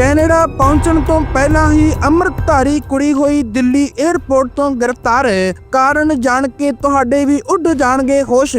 Canada ਪਹੁੰਚਣ ਤੋਂ ਪਹਿਲਾਂ ਹੀ ਅੰਮ੍ਰਿਤਧਾਰੀ ਕੁੜੀ ਹੋਈ ਦਿੱਲੀ 에ਅਰਪੋਰਟ ਤੋਂ ਗ੍ਰਿਫਤਾਰ ਕਾਰਨ ਜਾਣ ਕੇ ਤੁਹਾਡੇ ਵੀ ਉੱਡ ਜਾਣਗੇ ਹੋਸ਼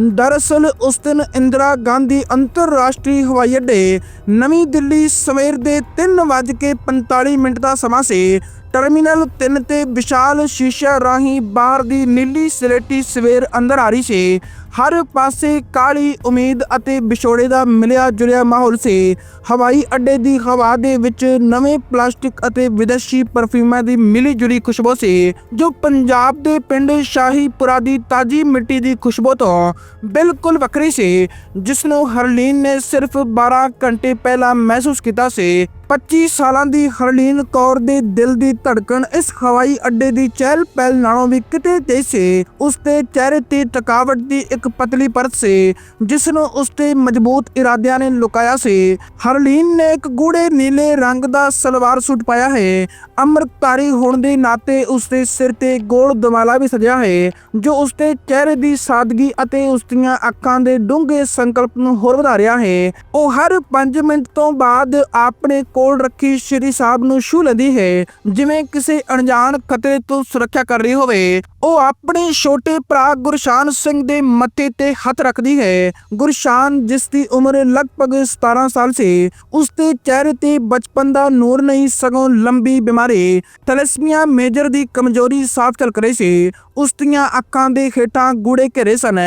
ਦਰਅਸਲ ਉਸ ਦਿਨ ਇੰਦਰਾ ਗਾਂਧੀ ਅੰਤਰਰਾਸ਼ਟਰੀ ਹਵਾਈ ਅੱਡੇ, ਨਵੀਂ ਦਿੱਲੀ ਸਵੇਰ ਦੇ 3:45 ਮਿੰਟ ਦਾ ਸਮਾਂ ਸੀ। ਟਰਮੀਨਲ 3 ਤੇ ਵਿਸ਼ਾਲ ਸ਼ੀਸ਼ਾ ਰਾਹੀਂ ਬਾਹਰ ਦੀ ਨੀਲੀ ਸਲੇਟੀ ਸਵੇਰ ਅੰਦਰ ਆ ਰਹੀ ਸੀ। ਹਰ ਪਾਸੇ ਕਾਲੀ ਉਮੀਦ ਅਤੇ ਵਿਛੋੜੇ ਦਾ ਮਿਲਿਆ ਜੁਲਿਆ ਮਾਹੌਲ ਸੀ। ਹਵਾਈ ਅੱਡੇ ਦੀ ਹਵਾ ਦੇ ਵਿੱਚ ਨਵੇਂ ਪਲਾਸਟਿਕ ਅਤੇ ਵਿਦੇਸ਼ੀ ਪਰਫਿਊਮਾਂ ਦੀ ਮਿਲੀ ਜੁਲੀ ਖੁਸ਼ਬੂ ਸੀ, ਜੋ ਪੰਜਾਬ ਦੇ ਪਿੰਡ ਸ਼ਾਹੀਪੁਰਾ ਦੀ ਤਾਜੀ ਮਿੱਟੀ ਦੀ ਖੁਸ਼ਬੂ ਤੋਂ ਬਿਲਕੁਲ ਵੱਖਰੀ ਸੀ ਜਿਸ ਨੂੰ ਹਰਲੀਨ ਨੇ ਸਿਰਫ 12 ਘੰਟੇ ਪਹਿਲਾਂ ਮਹਿਸੂਸ ਕੀਤਾ ਸੀ। 25 ਸਾਲਾਂ ਦੀ ਹਰਲੀਨ ਕੌਰ ਦੇ ਦਿਲ ਦੀ ਧੜਕਣ ਇਸ ਹਵਾਈ ਅੱਡੇ ਦੀ ਚਹਿਲ ਪਹਿਲ ਨਾਲੋਂ ਵੀ ਕਿਤੇ ਤੇਜ਼ ਸੀ ਉਸ ਦੇ ਚਿਹਰੇ ਤੇ ਥਕਾਵਟ ਦੀ ਇੱਕ ਪਤਲੀ ਪਰਤ ਸੀ ਜਿਸ ਨੂੰ ਉਸ ਮਜ਼ਬੂਤ ਇਰਾਦਿਆਂ ਨੇ ਲੁਕਾਇਆ ਸੀ। ਹਰਲੀਨ ਨੇ ਇੱਕ ਗੂੜੇ ਨੀਲੇ ਰੰਗ ਦਾ ਸਲਵਾਰ ਸੂਟ ਪਾਇਆ ਹੈ। ਅੰਮ੍ਰਿਤਧਾਰੀ ਹੋਣ ਦੇ ਨਾਤੇ ਉਸ ਸਿਰ ਤੇ ਗੋਲ ਦਮਾਲਾ ਵੀ ਸਜਿਆ ਹੈ, ਜੋ ਉਸ ਦੇ ਚਿਹਰੇ ਦੀ ਸਾਦਗੀ ਅਤੇ ਉਸਦੀਆਂ ਅੱਖਾਂ ਦੇ ਡੂੰਘੇ ਸੰਕਲਪ ਨੂੰ ਹੋਰ ਵਧਾ ਰਿਹਾ ਹੈ। ਉਹ ਹਰ 5 ਮਿੰਟ ਤੋਂ ਬਾਅਦ ਆਪਣੇ ਕੋਲ ਰੱਖੀ ਸ਼੍ਰੀ ਸਾਹਿਬ ਨੂੰ ਛੂ ਲੈਂਦੀ ਹੈ, ਜਿਵੇਂ ਕਿਸੇ ਅਣਜਾਣ ਖਤਰੇ ਤੋਂ ਸੁਰੱਖਿਆ ਕਰ ਰਹੀ ਹੋਵੇ। ਉਹ ਆਪਣੇ ਛੋਟੇ ਭਰਾ ਗੁਰਸ਼ਾਨ ਸਿੰਘ ਦੇ ਮੱਥੇ ਤੇ ਹੱਥ ਰੱਖਦੀ ਹੈ। ਗੁਰਸ਼ਾਨ, ਜਿਸ ਦੀ ਉਮਰ ਲਗਭਗ 17 ਸਾਲ ਸੀ, ਉਸ ਦੇ ਚਿਹਰੇ ਤੇ ਬਚਪਨ ਦਾ ਨੂਰ ਨਹੀਂ, ਸਗੋਂ ਲੰਬੀ ਬਿਮਾਰੀ, ਥੈਲੇਸੀਮੀਆ ਮੇਜਰ ਦੀ ਕਮਜ਼ੋਰੀ ਸਾਫ਼ ਝਲਕ ਰਹੀ ਸੀ। ਉਸ ਦੀਆਂ ਅੱਖਾਂ ਦੇ ਹੇਠਾਂ ਗੂੜੇ ਘੇਰੇ ਸਨ।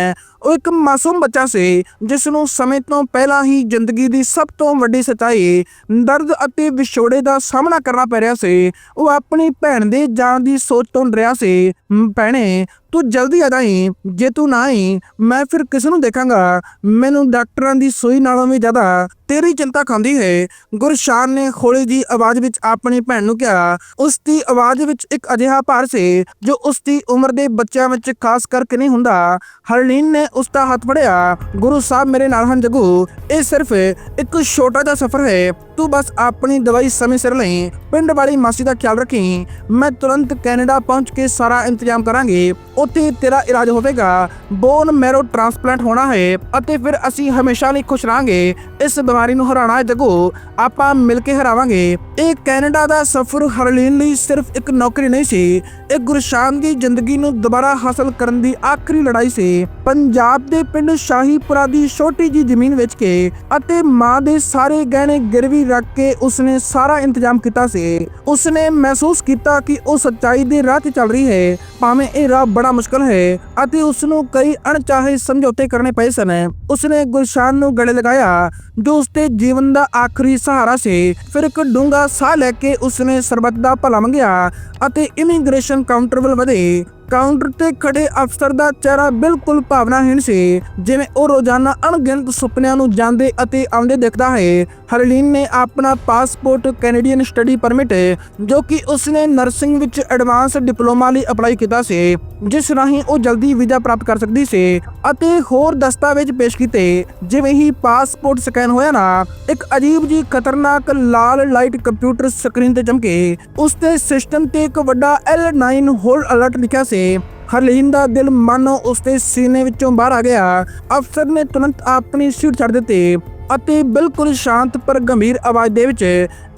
ਉਹ ਇੱਕ ਮਾਸੂਮ ਬੱਚਾ ਸੀ ਜਿਸ ਨੂੰ ਸਮੇਂ ਤੋਂ ਪਹਿਲਾਂ ਹੀ ਜ਼ਿੰਦਗੀ ਦੀ ਸਭ ਤੋਂ ਵੱਡੀ ਸਚਾਈ, ਦਰਦ ਅਤੇ ਵਿਛੋੜੇ ਦਾ ਸਾਹਮਣਾ ਕਰਨਾ ਪੈ ਰਿਹਾ ਸੀ। ਉਹ ਆਪਣੀ ਭੈਣ ਦੇ ਜਾਣ ਦੀ ਸੋਚ ਤੋਂ ਡਰਿਆ ਸੀ। ਭੈਣੇ ਤੂੰ ਜਲਦੀ ਆ ਜਾਈਂ, ਜੇ ਤੂੰ ਨਾ ਆਈ, ਮੈਂ ਫਿਰ ਕਿਸ ਨੂੰ ਦੇਖਾਂਗਾ? ਮੈਨੂੰ ਡਾਕਟਰਾਂ ਦੀ ਸੂਈ ਨਾਲੋਂ ਵੀ ਜ਼ਿਆਦਾ ਤੇਰੀ ਚਿੰਤਾ ਖਾਂਦੀ ਹੈ ਗੁਰਸ਼ਾਨ ਨੇ ਹੌਲੀ ਜੀ ਆਵਾਜ਼ ਵਿੱਚ ਆਪਣੀ ਭੈਣ ਨੂੰ ਕਿਹਾ, ਉਸ ਦੀ ਆਵਾਜ਼ ਵਿੱਚ ਇੱਕ ਅਜਿਹਾ ਭਾਰ ਸੀ, ਜੋ ਉਸ ਦੀ ਉਮਰ ਦੇ ਬੱਚਿਆਂ ਵਿੱਚ ਖਾਸ ਕਰਕੇ ਨਹੀਂ ਹੁੰਦਾ। ਹਰਲੀਨ ਨੇ ਉਸ ਦਾ ਹੱਥ ਫੜਿਆ, ਗੁਰੂ ਸਾਹਿਬ ਮੇਰੇ ਨਾਲ ਹਨ ਜਗੂ, ਇਹ ਸਿਰਫ ਇੱਕ ਛੋਟਾ ਜਿਹਾ ਸਫ਼ਰ ਹੈ ਤੂੰ ਬਸ ਆਪਣੀ ਦਵਾਈ ਸਮੇਂ ਸਿਰ ਲਈ ਪਿੰਡ ਵਾਲੀ ਮਾਸੀ ਦਾ ਖਿਆਲ ਰੱਖੀ। ਮੈਂ ਤੁਰੰਤ ਕੈਨੇਡਾ ਪਹੁੰਚ ਕੇ ਸਾਰਾ ਇੰਤਜ਼ਾਮ ਕਰਾਂਗੀ। ਉੱਥੇ ਤੇਰਾ ਇਲਾਜ ਹੋਵੇਗਾ। ਬੋਨ ਮੈਰੋ ਟ੍ਰਾਂਸਪਲਾਂਟ ਹੋਣਾ ਹੈ ਅਤੇ ਫਿਰ ਅਸੀਂ ਹਮੇਸ਼ਾ ਲਈ ਖੁਸ਼ ਰਹਾਂਗੇ। ਇਸ ਬਿਮਾਰੀ ਨੂੰ ਹਰਾਉਣਾ ਹੈ ਜਗੋ। ਆਪਾਂ ਮਿਲ ਕੇ ਹਰਾਵਾਂਗੇ। ਇਹ ਕੈਨੇਡਾ ਦਾ ਸਫ਼ਰ ਹਰਲੀਨ ਲਈ ਸਿਰਫ ਇੱਕ ਨੌਕਰੀ ਨਹੀਂ ਸੀ। ਇਹ ਗੁਰਸ਼ਾਨ ਦੀ ਜ਼ਿੰਦਗੀ ਨੂੰ ਦੁਬਾਰਾ ਹਾਸਲ ਕਰਨ ਦੀ ਆਖਰੀ ਲੜਾਈ ਸੀ। ਪੰਜਾਬ ਦੇ ਪਿੰਡ ਸ਼ਾਹੀਪੁਰਾ ਦੀ ਛੋਟੀ ਜੀ ਜ਼ਮੀਨ ਵੇਚ ਕੇ ਅਤੇ ਮਾਂ ਦੇ ਸਾਰੇ ਗਹਿਣੇ ਗਿਰਵੀ ਰੱਖ ਕੇ ਉਸਨੇ ਸਾਰਾ ਇੰਤਜ਼ਾਮ ਕੀਤਾ ਸੀ। ਉਸਨੇ ਮਹਿਸੂਸ ਕੀਤਾ ਕਿ ਉਹ ਸੱਚਾਈ ਦੇ ਰਾਹ ਤੇ ਚੱਲ ਰਹੀ ਹੈ। ਭਾਵੇਂ ਇਹ ਰਾਹ ਬੜਾ ਮੁਸ਼ਕਲ ਹੈ ਅਤੇ ਉਸ ਨੂੰ ਕਈ ਅਣਚਾਹੇ ਸਮਝੌਤੇ ਕਰਨੇ ਪਏ ਸਨ। ਉਸਨੇ ਗੁਲਸ਼ਾਨ ਨੂੰ ਗਲੇ ਲਗਾਇਆ, ਜੋ ਉਸਦੇ ਜੀਵਨ ਦਾ ਆਖਰੀ ਸਹਾਰਾ ਸੀ। ਫਿਰ ਇੱਕ ਡੂੰਘਾ ਸਾਹ ਲੈ ਕੇ ਉਸਨੇ ਸਰਬੱਤ ਦਾ ਭਲਾ ਮੰਗਿਆ ਅਤੇ ਇਮੀਗ੍ਰੇਸ਼ਨ ਕਾਊਂਟਰ ਵੱਲ ਵਧੇ। ਕਾਊਂਟਰ ਤੇ ਖੜੇ ਅਫਸਰ ਦਾ ਚਿਹਰਾ ਬਿਲਕੁਲ ਭਾਵਨਾਹੀਣ ਸੀ। ਜਿਵੇਂ ਉਹ ਰੋਜ਼ਾਨਾ ਅਣਗਿਣਤ ਸੁਪਨਿਆਂ ਨੂੰ ਜਾਂਦੇ ਅਤੇ ਆਉਂਦੇ ਦੇਖਦਾ ਹੈ। ਹਰਲੀਨ ਨੇ ਆਪਣਾ ਪਾਸਪੋਰਟ ਕੈਨੇਡੀਅਨ ਸਟੱਡੀ ਪਰਮਿਟ, ਜੋ ਕਿ ਉਸਨੇ ਨਰਸਿੰਗ ਵਿੱਚ ਐਡਵਾਂਸ ਡਿਪਲੋਮਾ ਲਈ ਅਪਲਾਈ ਕੀਤਾ ਸੀ, ਜਿਸ ਰਾਹੀਂ ਉਹ ਜਲਦੀ ਵੀਜ਼ਾ ਪ੍ਰਾਪਤ ਕਰ ਸਕਦੀ ਸੀ ਅਤੇ ਹੋਰ ਦਸਤਾਵੇਜ਼ ਪੇਸ਼ ਕੀਤੇ। ਜਿਵੇਂ ਹੀ ਪਾਸਪੋਰਟ ਸਕੈਨ ਹੋਇਆ ਨਾ, ਇੱਕ ਅਜੀਬ ਜੀ ਖਤਰਨਾਕ ਲਾਲ ਲਾਈਟ ਕੰਪਿਊਟਰ ਸਕਰੀਨ ਤੇ ਚਮਕੇ। ਉਸ ਦੇ ਸਿਸਟਮ ਤੇ ਇੱਕ ਵੱਡਾ L9 ਹੋਲ ਅਲਰਟ ਲਿਖਿਆ ਸੀ। ਹਰਲੀਨ ਦਾ ਦਿਲ ਮਾਨੋ ਉਸ ਦੇ ਸੀਨੇ ਵਿੱਚੋਂ ਬਾਹਰ ਆ ਗਿਆ। ਅਫਸਰ ਨੇ ਤੁਰੰਤ ਆਪਣੀ ਸੀਟ ਛੱਡ ਦਿੱਤੀ ਅਤੇ ਬਿਲਕੁਲ ਸ਼ਾਂਤ ਪਰ ਗੰਭੀਰ ਆਵਾਜ਼ ਦੇ ਵਿੱਚ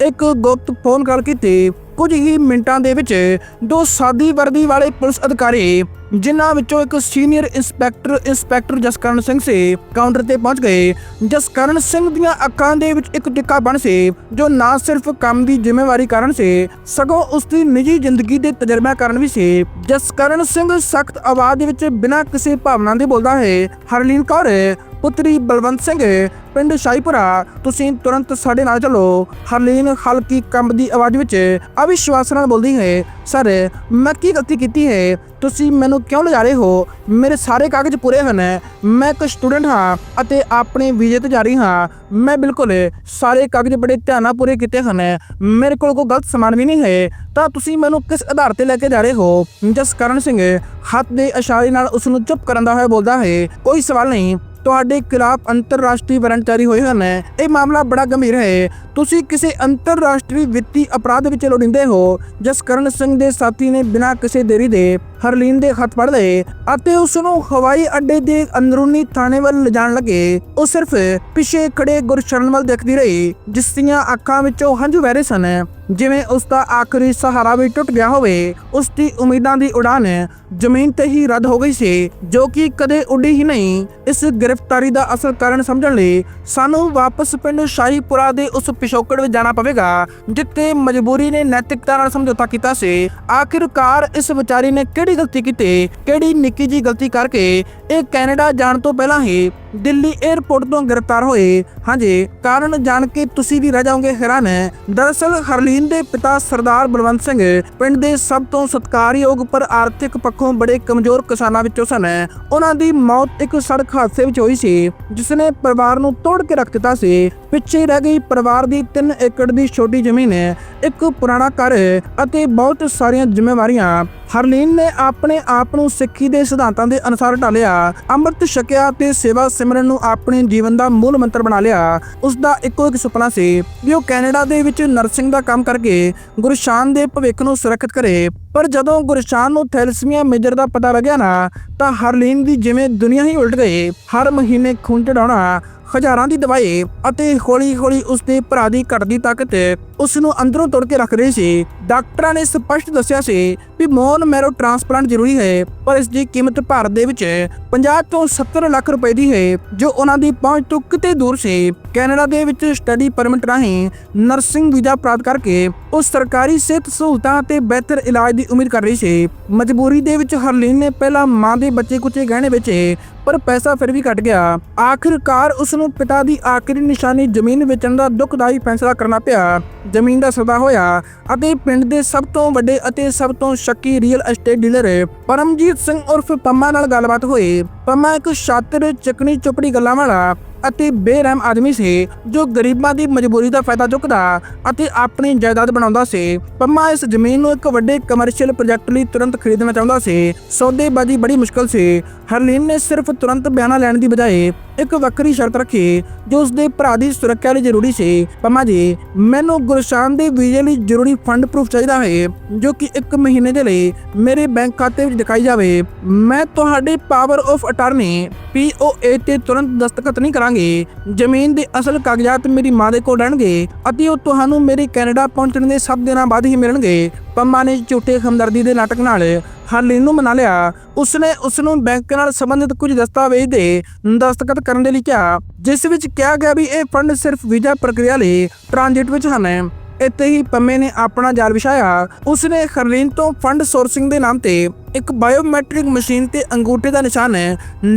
ਇੱਕ ਗੁਪਤ ਫੋਨ ਕਾਲ ਕੀਤੀ। ਕੁਝ ਹੀ ਮਿੰਟਾਂ ਦੇ ਵਿੱਚ ਦੋ ਸਾਦੀ ਵਰਦੀ ਵਾਲੇ ਪੁਲਿਸ ਅਧਿਕਾਰੀ ਜਿਨ੍ਹਾਂ ਵਿੱਚੋਂ ਇੱਕ senior inspector inspector Jaskaran Singh ਸੀ, ਕਾਊਂਟਰ ਤੇ ਪਹੁੰਚ ਗਏ। ਜਸਕਰਨ ਸਿੰਘ ਦੀਆਂ ਅੱਖਾਂ ਦੇ ਵਿੱਚ ਇੱਕ ਟਿੱਕਾ ਬਣ ਸੀ, ਜੋ ਨਾ ਸਿਰਫ ਕੰਮ ਦੀ ਜ਼ਿੰਮੇਵਾਰੀ ਕਾਰਨ ਸੀ, ਸਗੋਂ ਉਸ ਦੀ ਨਿੱਜੀ ਜ਼ਿੰਦਗੀ ਦੇ ਤਜਰਬਾ ਕਾਰਨ ਵੀ ਸੀ। ਜਸਕਰਨ ਸਿੰਘ ਸਖਤ ਆਵਾਜ਼ ਦੇ ਵਿੱਚ ਬਿਨਾਂ ਕਿਸੇ ਭਾਵਨਾ ਦੇ ਬੋਲਦਾ ਹੈ, ਹਰਲੀਨ ਕੌਰ, ਪੁੱਤਰੀ ਬਲਵੰਤ ਸਿੰਘ, ਪਿੰਡ ਸ਼ਾਹੀਪੁਰਾ, ਤੁਸੀਂ ਤੁਰੰਤ ਸਾਡੇ ਨਾਲ ਚਲੋ। ਹਰਲੀਨ ਹਲਕੀ ਕੰਬਦੀ ਆਵਾਜ਼ ਵਿੱਚ ਅਵਿਸ਼ਵਾਸ ਨਾਲ ਬੋਲਦੀ ਹੈ, ਸਰ, ਮੈਂ ਕੀ ਗਲਤੀ ਕੀਤੀ ਹੈ? ਤੁਸੀਂ ਮੈਨੂੰ ਕਿਉਂ ਲਿਜਾ ਰਹੇ ਹੋ? ਮੇਰੇ ਸਾਰੇ ਕਾਗਜ਼ ਪੂਰੇ ਹਨ ਮੈਂ ਇੱਕ ਸਟੂਡੈਂਟ ਹਾਂ ਅਤੇ ਆਪਣੇ ਵੀਜ਼ੇ ਤੇ ਜਾ ਰਹੀ ਹਾਂ। ਮੈਂ ਬਿਲਕੁਲ ਸਾਰੇ ਕਾਗਜ਼ ਬੜੇ ਧਿਆਨ ਨਾਲ ਪੂਰੇ ਕੀਤੇ ਹਨ ਮੇਰੇ ਕੋਲ ਕੋਈ ਗਲਤ ਸਮਾਨ ਵੀ ਨਹੀਂ ਹੈ। ਤਾਂ ਤੁਸੀਂ ਮੈਨੂੰ ਕਿਸ ਆਧਾਰ ਤੇ ਲੈ ਕੇ ਜਾ ਰਹੇ ਹੋ? ਜਸਕਰਨ ਸਿੰਘ, ਹੱਥ ਦੇ ਇਸ਼ਾਰੇ ਨਾਲ ਉਸ ਨੂੰ ਚੁੱਪ ਕਰਨ ਦਾ ਹੋਇਆ ਬੋਲਦਾ ਹੈ। ਕੋਈ ਸਵਾਲ ਨਹੀਂ। ਤੁਹਾਡੇ ਖਿਲਾਫ ਅੰਤਰਰਾਸ਼ਟਰੀ ਵਾਰੰਟ ਜਾਰੀ ਹੋਏ ਹਨ ਇਹ ਮਾਮਲਾ ਬੜਾ ਗੰਭੀਰ ਹੈ। ਤੁਸੀਂ ਕਿਸੇ ਅੰਤਰਰਾਸ਼ਟਰੀ ਵਿੱਤੀ ਅਪਰਾਧ ਵਿੱਚ ਲੋੜਿੰਦੇ ਹੋ। ਜਸਕਰਨ ਸਿੰਘ ਦੇ ਸਾਥੀ ਨੇ ਬਿਨਾਂ ਕਿਸੇ ਦੇਰੀ ਦੇ ਹਰਲੀਨ ਦੇ ਹੱਥ ਫੜ ਲਏ ਅਤੇ ਉਸ ਨੂੰ ਹਵਾਈ ਅੱਡੇ ਦੇ ਅੰਦਰੂਨੀ ਥਾਣੇ ਵੱਲ ਲਿਜਾਣ ਲੱਗੇ। ਉਹ ਸਿਰਫ ਪਿੱਛੇ ਖੜੇ ਗੁਰਸ਼ਰਨ ਵੱਲ ਦੇਖਦੀ ਰਹੀ, ਜਿਸ ਦੀਆਂ ਅੱਖਾਂ ਵਿੱਚੋਂ ਹੰਝੂ ਵਹਿ ਰਹੇ ਸਨ। ਜਿਵੇਂ ਉਸ ਦਾ ਆਖਰੀ ਸਹਾਰਾ ਵੀ ਟੁੱਟ ਗਿਆ ਹੋਵੇ, ਉਸ ਦੀ ਉਮੀਦਾਂ ਦੀ ਉਡਾਨ ਜ਼ਮੀਨ ਤੇ ਹੀ ਰੱਦ ਹੋ ਗਈ ਸੀ, ਜੋ ਕਿ ਕਦੇ ਉੱਡੀ ਹੀ ਨਹੀਂ। ਇਸ ਗ੍ਰਿਫਤਾਰੀ ਦਾ ਅਸਲ ਕਾਰਨ ਸਮਝਣ ਲਈ ਸਾਨੂੰ ਵਾਪਸ ਪਿੰਡ ਸ਼ਾਹੀਪੁਰਾ ਦੇ ਉਸ ਪਿਛੋਕੜ ਵਿੱਚ ਜਾਣਾ ਪਵੇਗਾ, ਜਿੱਥੇ ਮਜਬੂਰੀ ਨੇ ਨੈਤਿਕਤਾ ਨਾਲ ਸਮਝੌਤਾ ਕੀਤਾ ਸੀ। ਆਖਿਰਕਾਰ ਇਸ ਵਿਚਾਰੀ ਨੇ ਕਿਹੜੀ ਗਲਤੀ ਕੀਤੀ ਕਿਹੜੀ ਨਿੱਕੀ ਜੀ ਗਲਤੀ ਕਰਕੇ ਇਹ ਕੈਨੇਡਾ ਜਾਣ ਤੋਂ ਪਹਿਲਾਂ ਹੀ ਦਿੱਲੀ 에ਅਰਪੋਰਟ ਤੋਂ ਗ੍ਰਿਫਤਾਰ ਹੋਏ। ਹਾਂਜੀ, ਕਾਰਨ ਜਾਣ ਕੇ ਤੁਸੀਂ ਵੀ ਰਹਿ ਜਾਓਗੇ ਹੈਰਾਨ ਦਰਅਸਲ, ਹਰਲੀਨ ਦੇ ਪਿਤਾ ਸਰਦਾਰ ਬਲਵੰਤ ਸਿੰਘ ਪਿੰਡ ਦੇ ਸਭ ਤੋਂ ਸਤਿਕਾਰਯੋਗ ਪਰ ਆਰਥਿਕ ਪੱਖੋਂ ਬੜੇ ਕਮਜ਼ੋਰ ਕਿਸਾਨਾਂ ਵਿੱਚੋਂ ਸਨ। ਉਹਨਾਂ ਦੀ ਮੌਤ ਇੱਕ ਸੜਕ ਹਾਦਸੇ ਵਿੱਚ ਹੋਈ ਸੀ ਜਿਸ ਨੇ ਪਰਿਵਾਰ ਨੂੰ ਤੋੜ ਕੇ ਰੱਖ ਦਿੱਤਾ ਸੀ। ਪਿੱਛੇ ਰਹਿ ਗਈ ਪਰਿਵਾਰ ਦੀ 3 ਏਕੜ ਦੀ ਛੋਟੀ ਜ਼ਮੀਨ, ਇੱਕ ਪੁਰਾਣਾ ਘਰ ਅਤੇ ਬਹੁਤ ਸਾਰੀਆਂ ਜ਼ਿੰਮੇਵਾਰੀਆਂ। ਹਰਲੀਨ ਨੇ ਆਪਣੇ ਆਪ ਨੂੰ ਸਿੱਖੀ ਦੇ ਸਿਧਾਂਤਾਂ ਦੇ ਅਨੁਸਾਰ ਢਾਲਿਆ। ਅੰਮ੍ਰਿਤ ਛਕਿਆ ਤੇ ਸੇਵਾ ਸਿਮਰਨ ਨੂੰ ਆਪਣੇ ਜੀਵਨ ਦਾ ਮੂਲ ਮੰਤਰ ਬਣਾ ਲਿਆ, ਉਸ ਦਾ ਇੱਕੋ ਇੱਕ ਸੁਪਨਾ ਸੀ ਵੀ ਉਹ ਕੈਨੇਡਾ ਦੇ ਵਿੱਚ ਨਰਸਿੰਗ ਦਾ ਕੰਮ ਕਰਕੇ ਗੁਰਸ਼ਾਨ ਦੇ ਭਵਿੱਖ ਨੂੰ ਸੁਰੱਖਿਅਤ ਕਰੇ। ਪਰ ਜਦੋਂ ਗੁਰਸ਼ਾਨ ਨੂੰ ਥੈਲਸੀਮੀਆ ਮੇਜਰ ਦਾ ਪਤਾ ਲੱਗਿਆ ਨਾ, ਤਾਂ ਹਰਲੀਨ ਦੀ ਜਿਵੇਂ ਦੁਨੀਆ ਹੀ ਉਲਟ ਗਈ। ਹਰ ਮਹੀਨੇ ਖੂਨ ਚੜਾਉਣਾ ਹਜ਼ਾਰਾਂ ਦੀ ਦਵਾਈ ਅਤੇ ਹੌਲੀ-ਹੌਲੀ ਉਸ ਦੇ ਭਰਾ ਦੀ ਘਟਦੀ ਤਾਕਤ ਉਸ ਨੂੰ ਅੰਦਰੋਂ ਤੋੜ ਕੇ ਰੱਖ ਰਹੀ ਸੀ। ਡਾਕਟਰਾਂ ਨੇ ਸਪਸ਼ਟ ਦੱਸਿਆ ਸੀ ਕਿ ਮੋਨ ਮੈਰੋ ਟ੍ਰਾਂਸਪਲਾਂਟ ਜ਼ਰੂਰੀ ਹੈ, ਪਰ ਇਸ ਦੀ ਕੀਮਤ ਭਾਰਤ ਦੇ ਵਿੱਚ 50 ਤੋਂ 70 ਲੱਖ ਰੁਪਏ ਦੀ ਹੈ, ਜੋ ਉਹਨਾਂ ਦੀ ਪਹੁੰਚ ਤੋਂ ਕਿਤੇ ਦੂਰ ਸੀ। ਕੈਨੇਡਾ ਦੇ ਵਿੱਚ ਸਟੱਡੀ ਪਰਮਿਟ ਰਾਹੀਂ ਨਰਸਿੰਗ ਵੀਜ਼ਾ ਪ੍ਰਾਪਤ ਕਰਕੇ ਉਹ ਸਰਕਾਰੀ ਸਿਹਤ ਸਹੂਲਤਾਂ ਅਤੇ ਬਿਹਤਰ ਇਲਾਜ ਦੀ ਉਮੀਦ ਕਰ ਰਹੀ ਸੀ। ਮਜਬੂਰੀ ਦੇ ਵਿੱਚ ਹਰਲੀਨ ਨੇ ਪਹਿਲਾਂ ਮਾਂ ਦੇ ਬੱਚੇ ਕੁਚੇ ਗਹਿਣੇ ਵੇਚੇ ਪਰ ਪੈਸਾ ਫਿਰ ਵੀ ਘਟ ਗਿਆ। ਆਖਿਰਕਾਰ ਉਸ ਨੂੰ ਪਿਤਾ ਦੀ ਆਖਰੀ ਨਿਸ਼ਾਨੀ ਜ਼ਮੀਨ ਵੇਚਣ ਦਾ ਦੁਖਦਾਈ ਫੈਸਲਾ ਕਰਨਾ ਪਿਆ। ਜ਼ਮੀਨ ਦਾ ਸੌਦਾ ਹੋਇਆ ਅਤੇ ਪਿੰਡ ਦੇ ਸਭ ਤੋਂ ਵੱਡੇ ਅਤੇ ਸਭ ਤੋਂ ਸ਼ੱਕੀ real estate dealer Paramjit Singh ਉਰਫ ਪੰਮਾ ਨਾਲ ਗੱਲਬਾਤ ਹੋਈ। ਪੰਮਾ ਇੱਕ ਸ਼ਾਤਰ ਚਕਨੀ ਚੁਪੜੀ ਗੱਲਾਂ ਵਾਲਾ ਅਤੇ ਬੇਰਹਿਮ ਆਦਮੀ ਸੀ, ਜੋ ਗਰੀਬਾਂ ਦੀ ਮਜਬੂਰੀ ਦਾ ਫਾਇਦਾ ਚੁੱਕਦਾ ਅਤੇ ਆਪਣੀ ਜਾਇਦਾਦ ਬਣਾਉਂਦਾ ਸੀ। ਪੰਮਾ ਇਸ ਜ਼ਮੀਨ ਨੂੰ ਇੱਕ ਵੱਡੇ ਕਮਰਸ਼ੀਅਲ ਪ੍ਰੋਜੈਕਟ ਲਈ ਤੁਰੰਤ ਖਰੀਦਣਾ ਚਾਹੁੰਦਾ ਸੀ। ਸੌਦੇਬਾਜ਼ੀ ਬੜੀ ਮੁਸ਼ਕਲ ਸੀ ਹਰਲੀਨ ਨੇ ਸਿਰਫ ਤੁਰੰਤ ਬਿਆਨਾ ਲੈਣ ਦੀ ਬਜਾਏ ਇੱਕ ਵੱਖਰੀ ਸ਼ਰਤ ਰੱਖੀ, ਜੋ ਉਸ ਭਰਾ ਦੀ ਸੁਰੱਖਿਆ ਲਈ ਜ਼ਰੂਰੀ ਸੀ। ਪੰਮਾ ਜੀ, ਮੈਨੂੰ ਗੁਰਸ਼ਾਨ ਦੇ ਵੀਜ਼ੇ ਲਈ ਜ਼ਰੂਰੀ ਫੰਡ ਪ੍ਰੂਫ ਚਾਹੀਦਾ ਹੈ, ਜੋ ਕਿ 1 ਮਹੀਨੇ ਦੇ ਲਈ ਮੇਰੇ ਬੈਂਕ ਖਾਤੇ ਵਿੱਚ ਦਿਖਾਈ ਜਾਵੇ। ਮੈਂ ਤੁਹਾਡੇ ਪਾਵਰ ਆਫ ਅਟਾਰਨੀ ਪੀਓਏ ਤੇ ਤੁਰੰਤ ਦਸਤਖਤ ਨਹੀਂ ਕਰਾਂਗੇ। ਜ਼ਮੀਨ ਦੇ ਅਸਲ ਕਾਗਜ਼ਾਤ ਮੇਰੀ ਮਾਂ ਦੇ ਕੋਲ ਰਹਿਣਗੇ, ਅਤੇ ਉਹ ਤੁਹਾਨੂੰ ਮੇਰੇ ਕੈਨੇਡਾ ਪਹੁੰਚਣ ਦੇ ਸਭ ਦਿਨਾਂ ਬਾਅਦ ਹੀ ਮਿਲਣਗੇ। ਪੰਮਾ ਨੇ ਝੂਠੇ ਹਮਦਰਦੀ ਦੇ ਨਾਟਕ ਨਾਲ ਹਰਲੀਨ ਨੂੰ ਮਨਾ ਲਿਆ। ਉਸਨੇ ਉਸ ਨੂੰ ਬੈਂਕ ਨਾਲ ਸੰਬੰਧਿਤ ਕੁਝ ਦਸਤਾਵੇਜ਼ ਦੇ ਦਸਤਖਤ ਕਰਨ ਦੇ ਲਈ ਕਿਹਾ, ਜਿਸ ਵਿੱਚ ਕਿਹਾ ਗਿਆ ਵੀ ਇਹ ਫੰਡ ਸਿਰਫ ਵੀਜ਼ਾ ਪ੍ਰਕਿਰਿਆ ਲਈ ਟ੍ਰਾਂਜ਼ਿਟ ਵਿੱਚ ਹਨ। ਇੱਥੇ ਹੀ ਪੰਮੇ ਨੇ ਆਪਣਾ ਜਾਲ ਵਿਛਾਇਆ। ਉਸਨੇ ਹਰਲੀਨ ਤੋਂ ਫੰਡ ਸੋਰਸਿੰਗ ਦੇ ਨਾਮ ਤੇ ਇੱਕ ਬਾਇਓਮੈਟ੍ਰਿਕ ਮਸ਼ੀਨ ਤੇ ਅੰਗੂਠੇ ਦਾ ਨਿਸ਼ਾਨ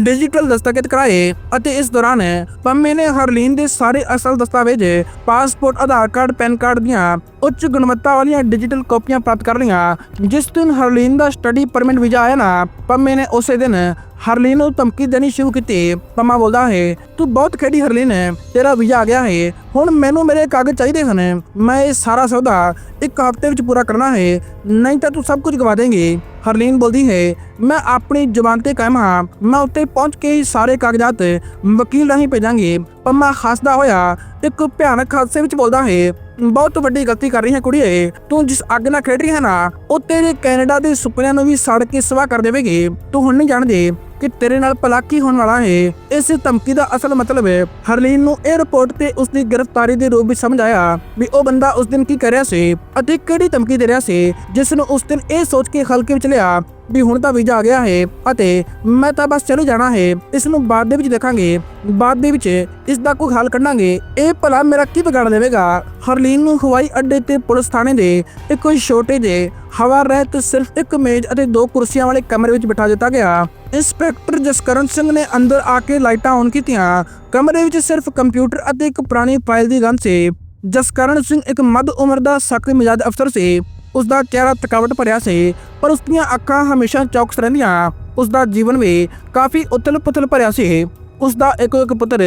ਡਿਜੀਟਲ ਦਸਤਖਤ ਕਰਾਏ ਅਤੇ ਇਸ ਦੌਰਾਨ ਪੰਮੇ ਨੇ ਹਰਲੀਨ ਦੇ ਸਾਰੇ ਅਸਲ ਦਸਤਾਵੇਜ਼ passport Aadhaar card, PAN card ਦੀਆਂ ਉੱਚ ਗੁਣਵੱਤਾ ਵਾਲੀਆਂ ਡਿਜੀਟਲ ਕਾਪੀਆਂ ਪ੍ਰਾਪਤ ਕਰ ਲਈਆਂ। ਜਿਸ ਦਿਨ ਹਰਲੀਨ ਦਾ ਸਟੱਡੀ ਪਰਮਿਟ ਵੀਜ਼ਾ ਆਇਆ ਨਾ, ਪੰਮੇ ਨੇ ਉਸੇ ਦਿਨ ਹਰਲੀਨ ਨੂੰ ਧਮਕੀ ਦੇਣੀ ਸ਼ੁਰੂ ਕੀਤੀ। ਪੰਮਾ ਬੋਲਦਾ ਹੈ, ਤੂੰ ਬਹੁਤ ਖੇਡੀ ਹਰਲੀਨ ਹੈ ਤੇਰਾ ਵੀਜ਼ਾ ਆ ਗਿਆ ਹੈ। ਹੁਣ ਮੈਨੂੰ ਮੇਰੇ ਕਾਗਜ਼ ਚਾਹੀਦੇ ਹਨ। ਮੈਂ ਇਹ ਸਾਰਾ ਸੌਦਾ ਇੱਕ ਹਫ਼ਤੇ ਵਿੱਚ ਪੂਰਾ ਕਰਨਾ ਹੈ, ਨਹੀਂ ਤਾਂ ਤੂੰ ਸਭ ਕੁਝ ਗਵਾ ਦੇਂਗੀ। ਹਰਲੀਨ ਬੋਲਦੀ ਹੈ, ਮੈਂ ਆਪਣੀ ਜ਼ੁਬਾਨ ਤੇ ਕਾਇਮ ਹਾਂ। ਮੈਂ ਉੱਤੇ ਪਹੁੰਚ ਕੇ ਹੀ ਸਾਰੇ ਕਾਗਜ਼ਾਤ ਵਕੀਲ ਰਾਹੀਂ ਭੇਜਾਂਗੀ। ਪੰਮਾ ਹੱਸਦਾ ਹੋਇਆ ਇੱਕ ਭਿਆਨਕ ਹਾਦਸੇ ਵਿੱਚ ਬੋਲਦਾ ਹੈ, ਬਹੁਤ ਵੱਡੀ ਗਲਤੀ ਕਰ ਰਹੀ ਹੈ ਕੁੜੀਏ। ਤੂੰ ਜਿਸ ਅੱਗ ਨਾਲ ਖੇਡ ਰਹੀ ਹੈ ਨਾ, ਉਹ ਤੇਰੇ ਕੈਨੇਡਾ ਦੇ ਸੁਪਨਿਆਂ ਨੂੰ ਵੀ ਸੜ ਕੇ ਸਵਾ ਕਰ ਦੇਵੇਗੀ। ਤੂੰ ਹੁਣ ਨਹੀਂ ਜਾਣਦੀ। ਕਿ ਤੇਰੇ ਨਾਲ ਭਲਾ ਕੀ ਹੋਣ ਵਾਲਾ ਹੈ ਇਸ ਧਮਕੀ ਦਾ ਅਸਲ ਮਤਲਬ ਹੈ ਹਰਲੀਨ ਨੂੰ 에ਅਰਪੋਰਟ ਤੇ ਉਸ ਦੀ ਗ੍ਰਿਫਤਾਰੀ ਦੇ ਰੂਪ ਵਿੱਚ ਸਮਝ ਆਇਆ ਵੀ ਉਹ ਬੰਦਾ ਉਸ ਦਿਨ ਕੀ ਕਰ ਰਿਹਾ ਸੀ ਅਤੇ ਕਿਹੜੀ ਧਮਕੀ ਦੇ ਰਿਹਾ ਸੀ ਜਿਸ ਨੂੰ ਉਸ ਦਿਨ ਇਹ ਸੋਚ ਕੇ ਹਲਕੇ ਵਿੱਚ ਲਿਆ ਵੀ ਹੁਣ ਤਾਂ ਵੀਜ਼ਾ ਆ ਗਿਆ ਹੈ ਅਤੇ ਮੈਂ ਤਾਂ ਬਸ ਚਲੇ ਜਾਣਾ ਹੈ ਇਸ ਨੂੰ ਬਾਅਦ ਦੇ ਵਿੱਚ ਦੇਖਾਂਗੇ। ਬਾਅਦ ਦੇ ਵਿੱਚ ਇਸ ਦਾ ਕੋਈ ਹੱਲ ਕੱਢਾਂਗੇ। ਇਹ ਭਲਾ ਮੇਰਾ ਕੀ ਵਿਗਾੜ ਦੇਵੇਗਾ? ਹਰਲੀਨ ਨੂੰ ਹਵਾਈ ਅੱਡੇ ਤੇ ਪੁਲਿਸ ਥਾਣੇ ਦੇ ਇੱਕ ਛੋਟੇ ਜਿਹੇ ਹਵਾ ਰਹਿਤ ਸਿਰਫ ਇੱਕ ਮੇਜ਼ ਅਤੇ ਦੋ ਕੁਰਸੀਆਂ ਵਾਲੇ ਕਮਰੇ ਵਿੱਚ ਬਿਠਾ ਦਿੱਤਾ ਗਿਆ। ਇੰਸਪੈਕਟਰ ਜਸਕਰਨ ਸਿੰਘ ਨੇ ਅੰਦਰ ਆ ਕੇ ਲਾਈਟਾਂ ਔਨ ਕੀਤੀਆਂ। ਕਮਰੇ ਵਿੱਚ ਸਿਰਫ ਕੰਪਿਊਟਰ ਅਤੇ ਇੱਕ ਪੁਰਾਣੀ ਫਾਈਲ ਦੀ ਗੰਧ ਸੀ। ਜਸਕਰਨ ਸਿੰਘ ਇੱਕ ਮੱਧ ਉਮਰ ਦਾ ਸਖਤ ਮਿਜਾਜ ਅਫਸਰ ਸੀ। ਉਸ ਦਾ ਚਿਹਰਾ ਥਕਾਵਟ ਭਰਿਆ ਸੀ, ਪਰ ਉਸ ਦੀਆਂ ਅੱਖਾਂ ਹਮੇਸ਼ਾ ਚੌਕਸ ਰਹਿੰਦੀਆਂ। ਉਸ ਦਾ ਜੀਵਨ ਵੀ ਕਾਫੀ ਉਤਲ-ਪੁਤਲ ਭਰਿਆ ਸੀ। ਉਸ ਦਾ ਇੱਕੋ ਇੱਕ ਪੁੱਤਰ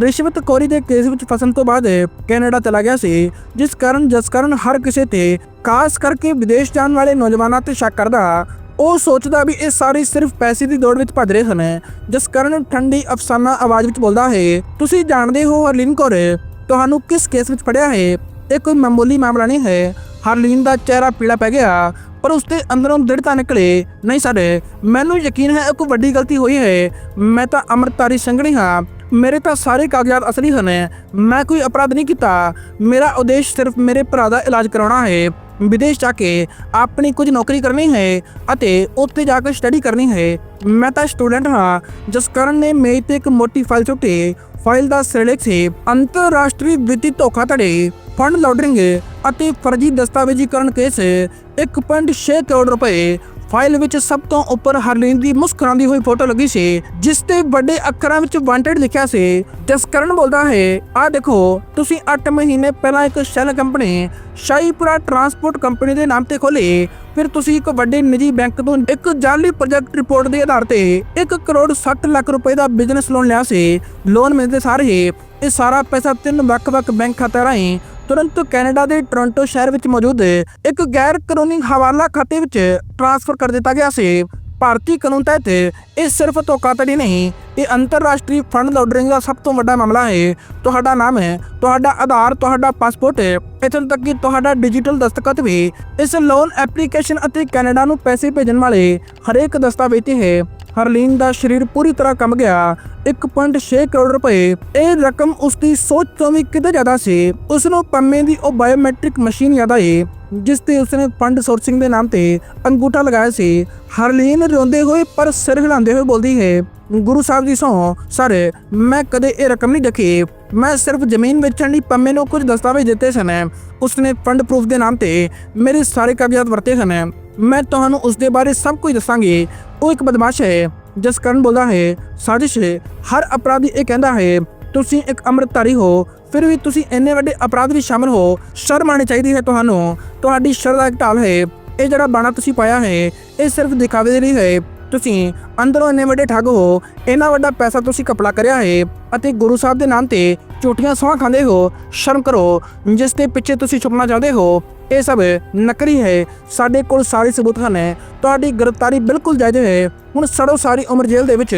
ਰਿਸ਼ਵਤਖੋਰੀ ਦੇ ਕੇਸ ਵਿੱਚ ਫਸਣ ਤੋਂ ਬਾਅਦ ਕੈਨੇਡਾ ਚਲਾ ਗਿਆ ਸੀ, ਜਿਸ ਕਾਰਨ ਜਸਕਰਨ ਹਰ ਕਿਸੇ ਤੇ, ਖਾਸ ਕਰਕੇ ਵਿਦੇਸ਼ ਜਾਣ ਵਾਲੇ ਨੌਜਵਾਨਾਂ ਤੇ ਸ਼ੱਕ ਕਰਦਾ ਉਹ ਸੋਚਦਾ ਵੀ ਇਹ ਸਾਰੇ ਸਿਰਫ ਪੈਸੇ ਦੀ ਦੌੜ ਵਿੱਚ ਭੱਜ ਰਹੇ ਹਨ। ਜਿਸ ਕਾਰਨ ਠੰਡੀ ਅਫਸਾਨਾ ਆਵਾਜ਼ ਵਿੱਚ ਬੋਲਦਾ ਹੈ, ਤੁਸੀਂ ਜਾਣਦੇ ਹੋ ਹਰਲੀਨ ਕੌਰ? ਤੁਹਾਨੂੰ ਕਿਸ ਕੇਸ ਵਿੱਚ ਫੜਿਆ ਹੈ? ਇਹ ਕੋਈ ਮਾਮੂਲੀ ਮਾਮਲਾ ਨਹੀਂ ਹੈ। ਹਰਲੀਨ ਦਾ ਚਿਹਰਾ ਪੀਲਾ ਪੈ ਗਿਆ, ਪਰ ਉਸਦੇ ਅੰਦਰੋਂ ਦ੍ਰਿੜਤਾ ਨਿਕਲੇ। ਨਹੀਂ ਸਰ, ਮੈਨੂੰ ਯਕੀਨ ਹੈ ਇਹ ਕੋਈ ਵੱਡੀ ਗਲਤੀ ਹੋਈ ਹੈ। ਮੈਂ ਤਾਂ ਅੰਮ੍ਰਿਤਧਾਰੀ ਸੰਗਣੀ ਹਾਂ। ਮੇਰੇ ਤਾਂ ਸਾਰੇ ਕਾਗਜ਼ਾਤ ਅਸਲੀ ਹਨ। ਮੈਂ ਕੋਈ ਅਪਰਾਧ ਨਹੀਂ ਕੀਤਾ। ਮੇਰਾ ਉਦੇਸ਼ ਸਿਰਫ ਮੇਰੇ ਭਰਾ ਦਾ ਇਲਾਜ ਕਰਾਉਣਾ ਹੈ। ਵਿਦੇਸ਼ ਜਾ ਕੇ ਆਪਣੀ ਕੁਝ ਨੌਕਰੀ ਕਰਨੀ ਹੈ ਅਤੇ ਉੱਥੇ ਜਾ ਕੇ ਸਟੱਡੀ ਕਰਨੀ ਹੈ। ਮੈਂ ਤਾਂ ਸਟੂਡੈਂਟ ਹਾਂ। ਜਿਸ ਕਾਰਨ ਨੇ ਮੇਰੀ ਤੇ ਇੱਕ ਮੋਟੀ ਫਾਈਲ ਸੁੱਟੀ ਫਾਈਲ ਦਾ ਸਿਰਲੇਖ ਸੀ। ਅੰਤਰਰਾਸ਼ਟਰੀ ਵਿੱਤੀ ਧੋਖਾਧੜੀ ਫੰਡ ਲਾਂਡਰਿੰਗ ਅਤੇ ਫਰਜ਼ੀ ਦਸਤਾਵੇਜ਼ੀਕਰਨ ਕੇਸ 1.6 ਕਰੋੜ ਰੁਪਏ ਫਾਈਲ ਵਿੱਚ ਸਭ ਤੋਂ ਉੱਪਰ ਹਰਲੀਨ ਦੀ ਮੁਸਕਰਾਉਂਦੀ ਹੋਈ ਫੋਟੋ ਲੱਗੀ ਸੀ, ਜਿਸ ਤੇ ਵੱਡੇ ਅੱਖਰਾਂ ਵਿੱਚ ਵਾਂਟਡ ਲਿਖਿਆ ਸੀ ਜਸਕਰਨ ਬੋਲਦਾ ਹੈ ਆ ਦੇਖੋ, ਤੁਸੀਂ 8 ਮਹੀਨੇ ਪਹਿਲਾਂ ਇੱਕ shell company Shahipura transport company ਦੇ ਨਾਮ ਤੇ ਖੋਲੀ ਫਿਰ ਤੁਸੀਂ ਇੱਕ ਵੱਡੇ ਨਿੱਜੀ ਬੈਂਕ ਤੋਂ ਇੱਕ ਜਾਲੀ ਪ੍ਰੋਜੈਕਟ ਰਿਪੋਰਟ ਦੇ ਆਧਾਰ ਤੇ 1 ਕਰੋੜ 60 ਲੱਖ ਰੁਪਏ ਦਾ ਬਿਜ਼ਨਸ ਲੋਨ ਲਿਆ ਸੀ ਲੋਨ ਮਿਲਦੇ ਸਾਰੇ ਇਹ ਸਾਰਾ ਪੈਸਾ ਤਿੰਨ ਵੱਖ-ਵੱਖ ਬੈਂਕ ਖਾਤਿਆਂ ਰਾਹੀਂ ਤੁਰੰਤ ਕੈਨੇਡਾ ਦੇ ਟੋਰਾਂਟੋ ਸ਼ਹਿਰ ਵਿੱਚ ਮੌਜੂਦ ਇੱਕ ਗੈਰ ਕਾਨੂੰਨੀ ਹਵਾਲਾ ਖਾਤੇ ਵਿੱਚ ਟ੍ਰਾਂਸਫਰ ਕਰ ਦਿੱਤਾ ਗਿਆ ਸੀ। ਭਾਰਤੀ ਕਾਨੂੰਨ ਤਹਿਤ ਇਹ ਸਿਰਫ ਧੋਖਾਧੜੀ ਨਹੀਂ, ਇਹ ਅੰਤਰਰਾਸ਼ਟਰੀ ਫੰਡ ਲਾਂਡਰਿੰਗ ਦਾ ਸਭ ਤੋਂ ਵੱਡਾ ਮਾਮਲਾ ਹੈ। ਤੁਹਾਡਾ ਨਾਮ ਹੈ, ਤੁਹਾਡਾ ਆਧਾਰ, ਤੁਹਾਡਾ ਪਾਸਪੋਰਟ ਹੈ ਇੱਥੋਂ ਤੱਕ ਕਿ ਤੁਹਾਡਾ ਡਿਜੀਟਲ ਦਸਤਖਤ ਵੀ। ਇਸ ਲੋਨ ਐਪਲੀਕੇਸ਼ਨ ਅਤੇ ਕੈਨੇਡਾ ਨੂੰ ਪੈਸੇ ਭੇਜਣ ਵਾਲੇ ਹਰੇਕ ਦਸਤਾਵੇਜ਼ ਤੇ ਹੈ। ਹਰਲੀਨ ਦਾ ਸਰੀਰ ਪੂਰੀ ਤਰ੍ਹਾਂ ਕੰਬ ਗਿਆ। 1.6 ਕਰੋੜ ਰੁਪਏ। ਇਹ ਰਕਮ ਉਸ ਦੀ ਸੋਚ ਤੋਂ ਵੀ ਕਿਤੇ ਜ਼ਿਆਦਾ ਸੀ। ਉਸ ਨੂੰ ਪੰਮੇ ਦੀ ਉਹ ਬਾਇਓਮੈਟ੍ਰਿਕ ਮਸ਼ੀਨ ਯਾਦ ਆਈ, ਜਿਸ ਤੇ ਉਸਨੇ ਫੰਡ ਸੋਰਸਿੰਗ ਦੇ ਨਾਮ ਤੇ ਅੰਗੂਠਾ ਲਗਾਇਆ ਸੀ। ਹਰਲੀਨ ਰੋਂਦੇ ਹੋਏ ਪਰ ਸਿਰ ਹਿਲਾਉਂਦੇ ਹੋਏ ਬੋਲਦੀ ਹੈ, ਗੁਰੂ ਸਾਹਿਬ ਜੀ ਸੋ, ਸਰ, ਮੈਂ ਕਦੇ ਇਹ ਰਕਮ ਨਹੀਂ ਦੇਖੀ। ਮੈਂ ਸਿਰਫ ਜ਼ਮੀਨ ਵੇਚਣ ਲਈ ਪੰਮੇ ਨੂੰ ਕੁਝ ਦਸਤਾਵੇਜ਼ ਦਿੱਤੇ ਸਨ। ਉਸਨੇ ਫੰਡ ਪ੍ਰੂਫ ਦੇ ਨਾਮ ਤੇ ਮੇਰੇ ਸਾਰੇ ਕਾਗਜ਼ਾਤ ਵਰਤੇ ਸਨ। ਮੈਂ ਤੁਹਾਨੂੰ ਉਸ ਦੇ ਬਾਰੇ ਸਭ ਕੁਝ ਦੱਸਾਂਗੀ। ਉਹ ਇੱਕ ਬਦਮਾਸ਼ ਹੈ, ਜਿਸ ਕਰਨ ਬੋਲਦਾ ਹੈ, ਸਾਜ਼ਿਸ਼ ਹੈ, ਹਰ ਅਪਰਾਧੀ ਇਹ ਕਹਿੰਦਾ ਹੈ, ਤੁਸੀਂ ਇੱਕ ਅੰਮ੍ਰਿਤਧਾਰੀ ਹੋ, ਫਿਰ ਵੀ ਤੁਸੀਂ ਇੰਨੇ ਵੱਡੇ ਅਪਰਾਧ ਵਿੱਚ ਸ਼ਾਮਲ ਹੋ, ਸ਼ਰਮ ਆਣੀ ਚਾਹੀਦੀ ਹੈ ਤੁਹਾਨੂੰ। ਤੁਹਾਡੀ ਸ਼ਰਮ ਇੱਕ ਢਾਲ ਹੈ, ਇਹ ਜਿਹੜਾ ਬਾਣਾ ਤੁਸੀਂ ਪਾਇਆ ਹੈ, ਇਹ ਸਿਰਫ ਦਿਖਾਵੇ ਦੇ ਲਈ ਹੈ। ਤੁਸੀਂ ਅੰਦਰੋਂ ਇੰਨੇ ਵੱਡੇ ਠੱਗ ਹੋ, ਇੰਨਾ ਵੱਡਾ ਪੈਸਾ ਤੁਸੀਂ ਕਪੜਾ ਕਰਿਆ ਹੈ, ਅਤੇ ਗੁਰੂ ਸਾਹਿਬ ਦੇ ਨਾਮ ਤੇ ਝੂਠੀਆਂ ਸੌਹਾਂ ਖਾਂਦੇ ਹੋ, ਸ਼ਰਮ ਕਰੋ, ਜਿਸ ਦੇ ਪਿੱਛੇ ਤੁਸੀਂ ਛੁਪਣਾ ਚਾਹੁੰਦੇ ਹੋ। ਇਹ ਸਭ ਨਕਲੀ ਹੈ, ਸਾਡੇ ਕੋਲ ਸਾਰੇ ਸਬੂਤ ਹਨ। ਤੁਹਾਡੀ ਗ੍ਰਿਫਤਾਰੀ ਬਿਲਕੁਲ ਜਾਇਜ਼ ਹੈ। ਹੁਣ ਸੜੋ ਸਾਰੀ ਉਮਰ ਜੇਲ੍ਹ ਦੇ ਵਿੱਚ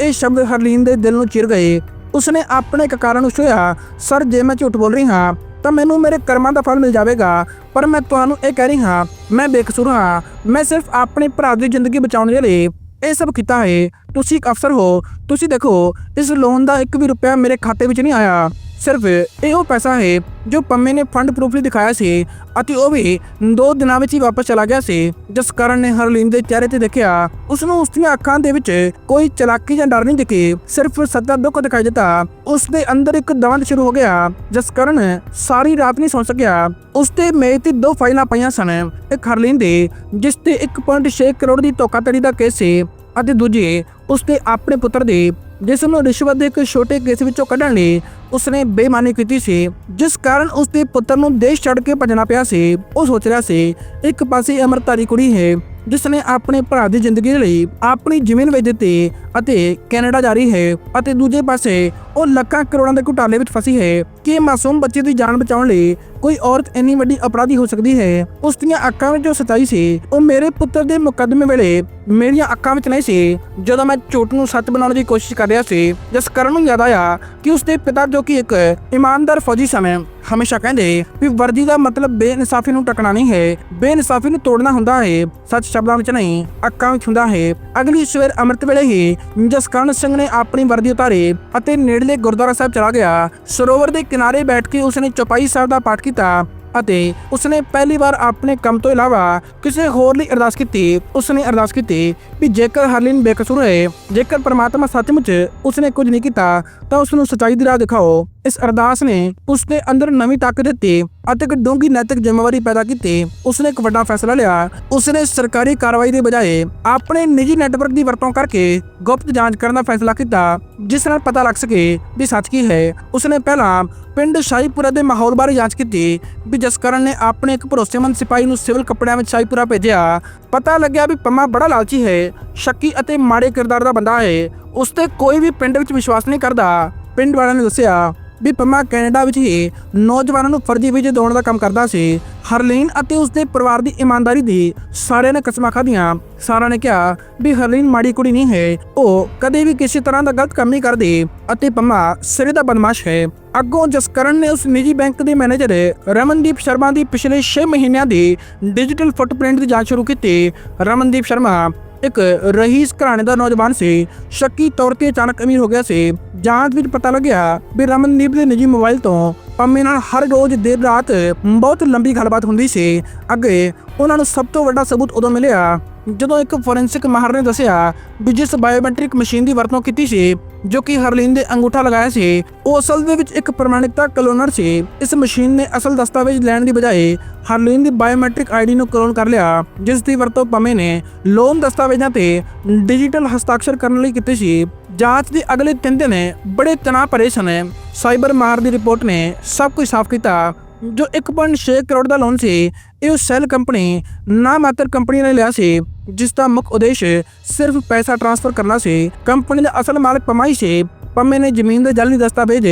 ਇਹ ਸ਼ਬਦ ਹਰਲੀਨ ਦੇ ਦਿਲ ਨੂੰ ਚਿਰ ਗਏ। ਉਸਨੇ ਆਪਣੇ ਇੱਕ ਕਾਰਨ ਉਛਿਆ ਸਰ, ਜੇ ਮੈਂ ਝੂਠ ਬੋਲ ਰਹੀ ਹਾਂ, ਤਾਂ ਮੈਨੂੰ ਮੇਰੇ ਕਰਮਾਂ ਦਾ ਫਲ ਮਿਲ ਜਾਵੇਗਾ। ਪਰ ਮੈਂ ਤੁਹਾਨੂੰ ਇਹ ਕਹਿ ਰਹੀ ਹਾਂ, ਮੈਂ ਬੇਕਸੂਰ ਹਾਂ। ਮੈਂ ਸਿਰਫ ਆਪਣੇ ਭਰਾ ਦੀ ਜ਼ਿੰਦਗੀ ਬਚਾਉਣ ਦੇ ਲਈ ਇਹ ਸਭ ਕੀਤਾ ਹੈ। ਤੁਸੀਂ ਇੱਕ ਅਫਸਰ ਹੋ। ਤੁਸੀਂ ਦੇਖੋ, ਇਸ ਲੋਨ ਦਾ ਇੱਕ ਵੀ ਰੁਪਿਆ ਮੇਰੇ ਖਾਤੇ ਵਿੱਚ ਨਹੀਂ ਆਇਆ। ਸਿਰਫ ਇਹ ਉਹ ਪੈਸਾ ਹੈ ਜੋ ਪੰਮੇ ਨੇ ਫੰਡ ਪ੍ਰੂਫ ਦਿਖਾਇਆ ਸੀ ਅਤੇ ਉਹ ਵੀ ਦੋ ਦਿਨਾਂ ਵਿੱਚ ਹੀ ਵਾਪਸ ਚਲਾ ਗਿਆ ਸੀ। ਜਿਸ ਕਾਰਨ ਨੇ ਹਰਲੀਨ ਦੇ ਚਿਹਰੇ ਤੇ ਦੇਖਿਆ ਉਸ ਨੂੰ ਉਸ ਦੀਆਂ ਅੱਖਾਂ ਦੇ ਵਿੱਚ ਕੋਈ ਚਲਾਕੀ ਜਾਂ ਡਰ ਨਹੀਂ ਦਿਖੀ। ਸਿਰਫ ਸੱਚਾ ਦੁੱਖ ਦਿਖਾਈ ਦਿੱਤਾ। ਉਸ ਦੇ ਅੰਦਰ ਇੱਕ ਦਵੰਦ ਸ਼ੁਰੂ ਹੋ ਗਿਆ, ਜਿਸ ਕਾਰਨ ਸਾਰੀ ਰਾਤ ਨਹੀਂ ਸੌਂ ਸਕਿਆ। ਉਸ ਤੇ ਮੇਜ਼ ਤੇ ਦੋ ਫਾਈਲਾਂ ਪਈਆਂ ਸਨ। ਇੱਕ ਹਰਲੀਨ ਦੇ, ਜਿਸ ਤੇ 1.6 ਕਰੋੜ ਦੀ ਧੋਖਾਧੜੀ ਦਾ ਕੇਸ ਸੀ। ਅਤੇ ਦੂਜੇ ਉਸਦੇ ਆਪਣੇ ਪੁੱਤਰ ਦੇ, ਜਿਸ ਨੂੰ ਰਿਸ਼ਵਤ ਦੇ ਇੱਕ ਛੋਟੇ ਕੇਸ ਵਿੱਚੋਂ ਕੱਢਣ ਲਈ ਉਸਨੇ ਬੇਈਮਾਨੀ ਕੀਤੀ ਸੀ, ਜਿਸ ਕਾਰਨ ਉਸਦੇ ਪੁੱਤਰ ਨੂੰ ਦੇਸ਼ ਛੱਡ ਕੇ ਭੱਜਣਾ ਪਿਆ ਸੀ। ਉਹ ਸੋਚ ਰਿਹਾ ਸੀ, ਇੱਕ ਪਾਸੇ ਅਮਰਤਾਰੀ ਕੁੜੀ ਹੈ ਜਿਸ ਨੇ ਆਪਣੇ ਭਰਾ ਦੀ ਜ਼ਿੰਦਗੀ ਲਈ ਆਪਣੀ ਜ਼ਮੀਨ ਵੇਚ ਦਿੱਤੀ ਅਤੇ ਕੈਨੇਡਾ ਜਾ ਰਹੀ ਹੈ ਅਤੇ ਦੂਜੇ ਪਾਸੇ ਉਹ ਲੱਖਾਂ ਕਰੋੜਾਂ ਦੇ ਘੁਟਾਲੇ ਵਿੱਚ ਫਸੀ ਹੈ। ਕਿ ਮਾਸੂਮ ਬੱਚੇ ਦੀ ਜਾਨ ਬਚਾਉਣ ਲਈ ਕੋਈ ਔਰਤ ਇੰਨੀ ਵੱਡੀ ਅਪਰਾਧੀ ਹੋ ਸਕਦੀ ਹੈ? ਉਸ ਦੀਆਂ ਅੱਖਾਂ ਵਿੱਚ ਜੋ ਸਚਾਈ ਸੀ, ਉਹ ਮੇਰੇ ਪੁੱਤਰ ਦੇ ਮੁਕੱਦਮੇ ਵੇਲੇ ਮੇਰੀਆਂ ਅੱਖਾਂ ਵਿੱਚ ਨਹੀਂ ਸੀ। ਜਦੋਂ ਮੈਂ ਝੂਠ ਨੂੰ ਸੱਚ ਬਣਾਉਣ ਦੀ ਕੋਸ਼ਿਸ਼ ਕਰ ਰਿਹਾ ਸੀ, ਜਿਸ ਕਰਨ ਨੂੰ ਯਾਦ ਆਇਆ ਕਿ ਉਸ ਦੇ ਪਿਤਾ ਜੋ ਕਿ ਇੱਕ ਇਮਾਨਦਾਰ ਫੌਜੀ ਸਨ, ਹਮੇਸ਼ਾ ਕਹਿੰਦੇ ਵੀ ਵਰਦੀ ਦਾ ਮਤਲਬ ਬੇਇਨਸਾਫੀ ਨੂੰ ਟਕਣਾ ਨਹੀਂ ਹੈ। ਬੇਇਨਸਾਫੀ ਨੂੰ ਤੋੜਨਾ ਹੁੰਦਾ ਹੈ, ਸੱਚ ਸ਼ਬਦਾਂ ਵਿੱਚ ਨਹੀਂ, ਅੱਖਾਂ ਵਿੱਚ ਹੁੰਦਾ ਹੈ। ਅਗਲੀ ਸਵੇਰ ਅੰਮ੍ਰਿਤ ਵੇਲੇ ਹੀ ਜਸਕਰਨ ਸਿੰਘ ਨੇ ਆਪਣੀ ਵਰਦੀ ਉਤਾਰੀ ਅਤੇ ਨੇੜਲੇ ਗੁਰਦੁਆਰਾ ਸਾਹਿਬ ਚਲਾ ਗਿਆ। ਸਰੋਵਰ ਦੇ ਕਿਨਾਰੇ ਬੈਠ ਕੇ ਉਸਨੇ ਚੌਪਾਈ ਸਾਹਿਬ ਦਾ ਪਾਠ ਕੀਤਾ ਅਤੇ ਉਸਨੇ ਪਹਿਲੀ ਵਾਰ ਆਪਣੇ ਕੰਮ ਤੋਂ ਇਲਾਵਾ ਕਿਸੇ ਹੋਰ ਲਈ ਅਰਦਾਸ ਕੀਤੀ। ਉਸਨੇ ਅਰਦਾਸ ਕੀਤੀ ਵੀ ਜੇਕਰ ਹਰਲੀਨ ਬੇਕਸੂਰ ਹੈ ਜੇਕਰ ਪਰਮਾਤਮਾ ਸੱਚਮੁੱਚ ਉਸਨੇ ਕੁਝ ਨਹੀਂ ਕੀਤਾ, ਤਾਂ ਉਸ ਨੂੰ ਸਚਾਈ ਦੀ ਰਾਹ ਦਿਖਾਓ। ਇਸ ਅਰਦਾਸ ਨੇ ਉਸ ਦੇ ਅੰਦਰ ਨਵੀਂ ਤਾਕਤ ਦਿੱਤੀ ਅਤੇ ਇੱਕ ਡੂੰਘੀ ਨੈਤਿਕ ਜ਼ਿੰਮੇਵਾਰੀ ਪੈਦਾ ਕੀਤੀ। ਉਸਨੇ ਇੱਕ ਵੱਡਾ ਫੈਸਲਾ ਲਿਆ। ਉਸਨੇ ਸਰਕਾਰੀ ਕਾਰਵਾਈ ਦੇ ਬਜਾਏ ਆਪਣੇ ਨਿੱਜੀ ਨੈਟਵਰਕ ਦੀ ਵਰਤੋਂ ਕਰਕੇ ਗੁਪਤ ਜਾਂਚ ਕਰਨ ਦਾ ਫੈਸਲਾ ਕੀਤਾ, ਜਿਸ ਨਾਲ ਪਤਾ ਲੱਗ ਸਕੇ ਵੀ ਸੱਚ ਕੀ ਹੈ। ਉਸਨੇ ਪਹਿਲਾਂ ਪਿੰਡ ਸ਼ਾਹੀਪੁਰਾ ਦੇ ਮਾਹੌਲ ਬਾਰੇ ਜਾਂਚ ਕੀਤੀ ਵੀ ਜਸਕਰਨ ਨੇ ਆਪਣੇ ਇੱਕ ਭਰੋਸੇਮੰਦ ਸਿਪਾਹੀ ਨੂੰ ਸਿਵਲ ਕੱਪੜਿਆਂ ਵਿੱਚ ਸ਼ਾਹੀਪੁਰਾ ਭੇਜਿਆ। ਪਤਾ ਲੱਗਿਆ ਵੀ ਪੰਮਾ ਬੜਾ ਲਾਲਚੀ ਹੈ, ਸ਼ੱਕੀ ਅਤੇ ਮਾੜੇ ਕਿਰਦਾਰ ਦਾ ਬੰਦਾ ਹੈ। ਉਸ ਤੇ ਕੋਈ ਵੀ ਪਿੰਡ ਵਿੱਚ ਵਿਸ਼ਵਾਸ ਨਹੀਂ ਕਰਦਾ। ਪਿੰਡ ਵਾਲਿਆਂ ਨੇ ਦੱਸਿਆ ਵੀ ਪੰਮਾ ਕੈਨੇਡਾ ਵਿੱਚ ਹੀ ਨੌਜਵਾਨਾਂ ਨੂੰ ਫਰਜ਼ੀ ਵੀਜ਼ੇ ਦਿਵਾਉਣ ਦਾ ਕੰਮ ਕਰਦਾ ਸੀ। ਹਰਲੀਨ ਅਤੇ ਉਸਦੇ ਪਰਿਵਾਰ ਦੀ ਇਮਾਨਦਾਰੀ ਦੀ ਸਾਰਿਆਂ ਨੇ ਕਸਮਾਂ ਖਾਧੀਆਂ। ਸਾਰਿਆਂ ਨੇ ਕਿਹਾ ਵੀ ਹਰਲੀਨ ਮਾੜੀ ਕੁੜੀ ਨਹੀਂ ਹੈ। ਉਹ ਕਦੇ ਵੀ ਕਿਸੇ ਤਰ੍ਹਾਂ ਦਾ ਗਲਤ ਕੰਮ ਨਹੀਂ ਕਰਦੀ ਅਤੇ ਪੰਮਾ ਸਿਰੇ ਦਾ ਬਦਮਾਸ਼ ਹੈ। ਅੱਗੋਂ ਜਸਕਰਨ ਨੇ ਉਸ ਨਿੱਜੀ ਬੈਂਕ ਦੇ ਮੈਨੇਜਰ ਰਮਨਦੀਪ ਸ਼ਰਮਾ ਦੀ ਪਿਛਲੇ 6 ਮਹੀਨਿਆਂ ਦੀ ਡਿਜੀਟਲ ਫੁੱਟਪ੍ਰਿੰਟ ਦੀ ਜਾਂਚ ਸ਼ੁਰੂ ਕੀਤੀ। ਰਮਨਦੀਪ ਸ਼ਰਮਾ ਇੱਕ ਰਹੀਸ ਘਰਾਣੇ ਦਾ ਨੌਜਵਾਨ ਸੀ। ਸ਼ੱਕੀ ਤੌਰ ਤੇ ਅਚਾਨਕ ਅਮੀਰ ਹੋ ਗਿਆ ਸੀ। ਜਾਂਚ ਵਿੱਚ ਪਤਾ ਲੱਗਿਆ ਵੀ ਰਮਨਦੀਪ ਦੇ ਨਿੱਜੀ ਮੋਬਾਈਲ ਤੋਂ ਪੰਮੇ ਨਾਲ ਹਰ ਰੋਜ਼ ਦੇਰ ਰਾਤ ਬਹੁਤ ਲੰਬੀ ਗੱਲਬਾਤ ਹੁੰਦੀ ਸੀ। ਅੱਗੇ ਉਹਨਾਂ ਨੂੰ ਸਭ ਤੋਂ ਵੱਡਾ ਸਬੂਤ ਉਦੋਂ ਮਿਲਿਆ ਜਦੋਂ ਇੱਕ ਫੋਰੈਂਸਿਕ ਮਾਹਰ ਨੇ ਦੱਸਿਆ ਵੀ ਜਿਸ ਬਾਇਓਮੈਟ੍ਰਿਕ ਮਸ਼ੀਨ ਦੀ ਵਰਤੋਂ ਕੀਤੀ ਸੀ, ਜੋ ਕਿ ਹਰਲੀਨ ਦੇ ਅੰਗੂਠਾ ਲਗਾਇਆ ਸੀ, ਉਹ ਅਸਲ ਦੇ ਵਿੱਚ ਇੱਕ ਪ੍ਰਮਾਣਿਕਤਾ ਕਲੋਨਰ ਸੀ। ਇਸ ਮਸ਼ੀਨ ਨੇ ਅਸਲ ਦਸਤਾਵੇਜ਼ ਲੈਣ ਦੀ ਬਜਾਏ ਹਰਲੀਨ ਦੀ ਬਾਇਓਮੈਟ੍ਰਿਕ ਆਈਡੀ ਨੂੰ ਕਲੋਨ ਕਰ ਲਿਆ, ਜਿਸ ਦੀ ਵਰਤੋਂ ਪੰਮੇ ਨੇ ਲੋਨ ਦਸਤਾਵੇਜ਼ਾਂ ਤੇ ਡਿਜੀਟਲ ਹਸਤਾਖਰ ਕਰਨ ਲਈ ਕੀਤੀ ਸੀ। ਜਾਂਚ ਦੇ ਅਗਲੇ 3 ਦਿਨ ਬੜੇ ਤਣਾਅ ਭਰੇ ਸਨ। ਸਾਈਬਰ ਮਾਰ ਦੀ ਰਿਪੋਰਟ ਨੇ ਸਭ ਕੁਝ ਸਾਫ਼ ਕੀਤਾ, ਜੋ 1.6 ਕਰੋੜ ਦਾ ਲੋਨ ਸੀ। ਇਹ ਉਹ ਸੈਲ ਕੰਪਨੀ, ਨਾ ਮਾਤਰ ਕੰਪਨੀ ਨੇ ਲਿਆ ਸੀ। ਜਿਸ ਦਾ ਮੁੱਖ ਉਦੇਸ਼ ਸਿਰਫ ਪੈਸਾ ਟ੍ਰਾਂਸਫਰ ਕਰਨਾ ਸੀ। ਕੰਪਨੀ ਦਾ ਅਸਲ ਮਾਲਕ ਪਮਾਈ ਸੀ। ਪੰਮੇ ਨੇ ਜ਼ਮੀਨ ਦੇ ਜਾਲੀ ਦਸਤਾਵੇਜ਼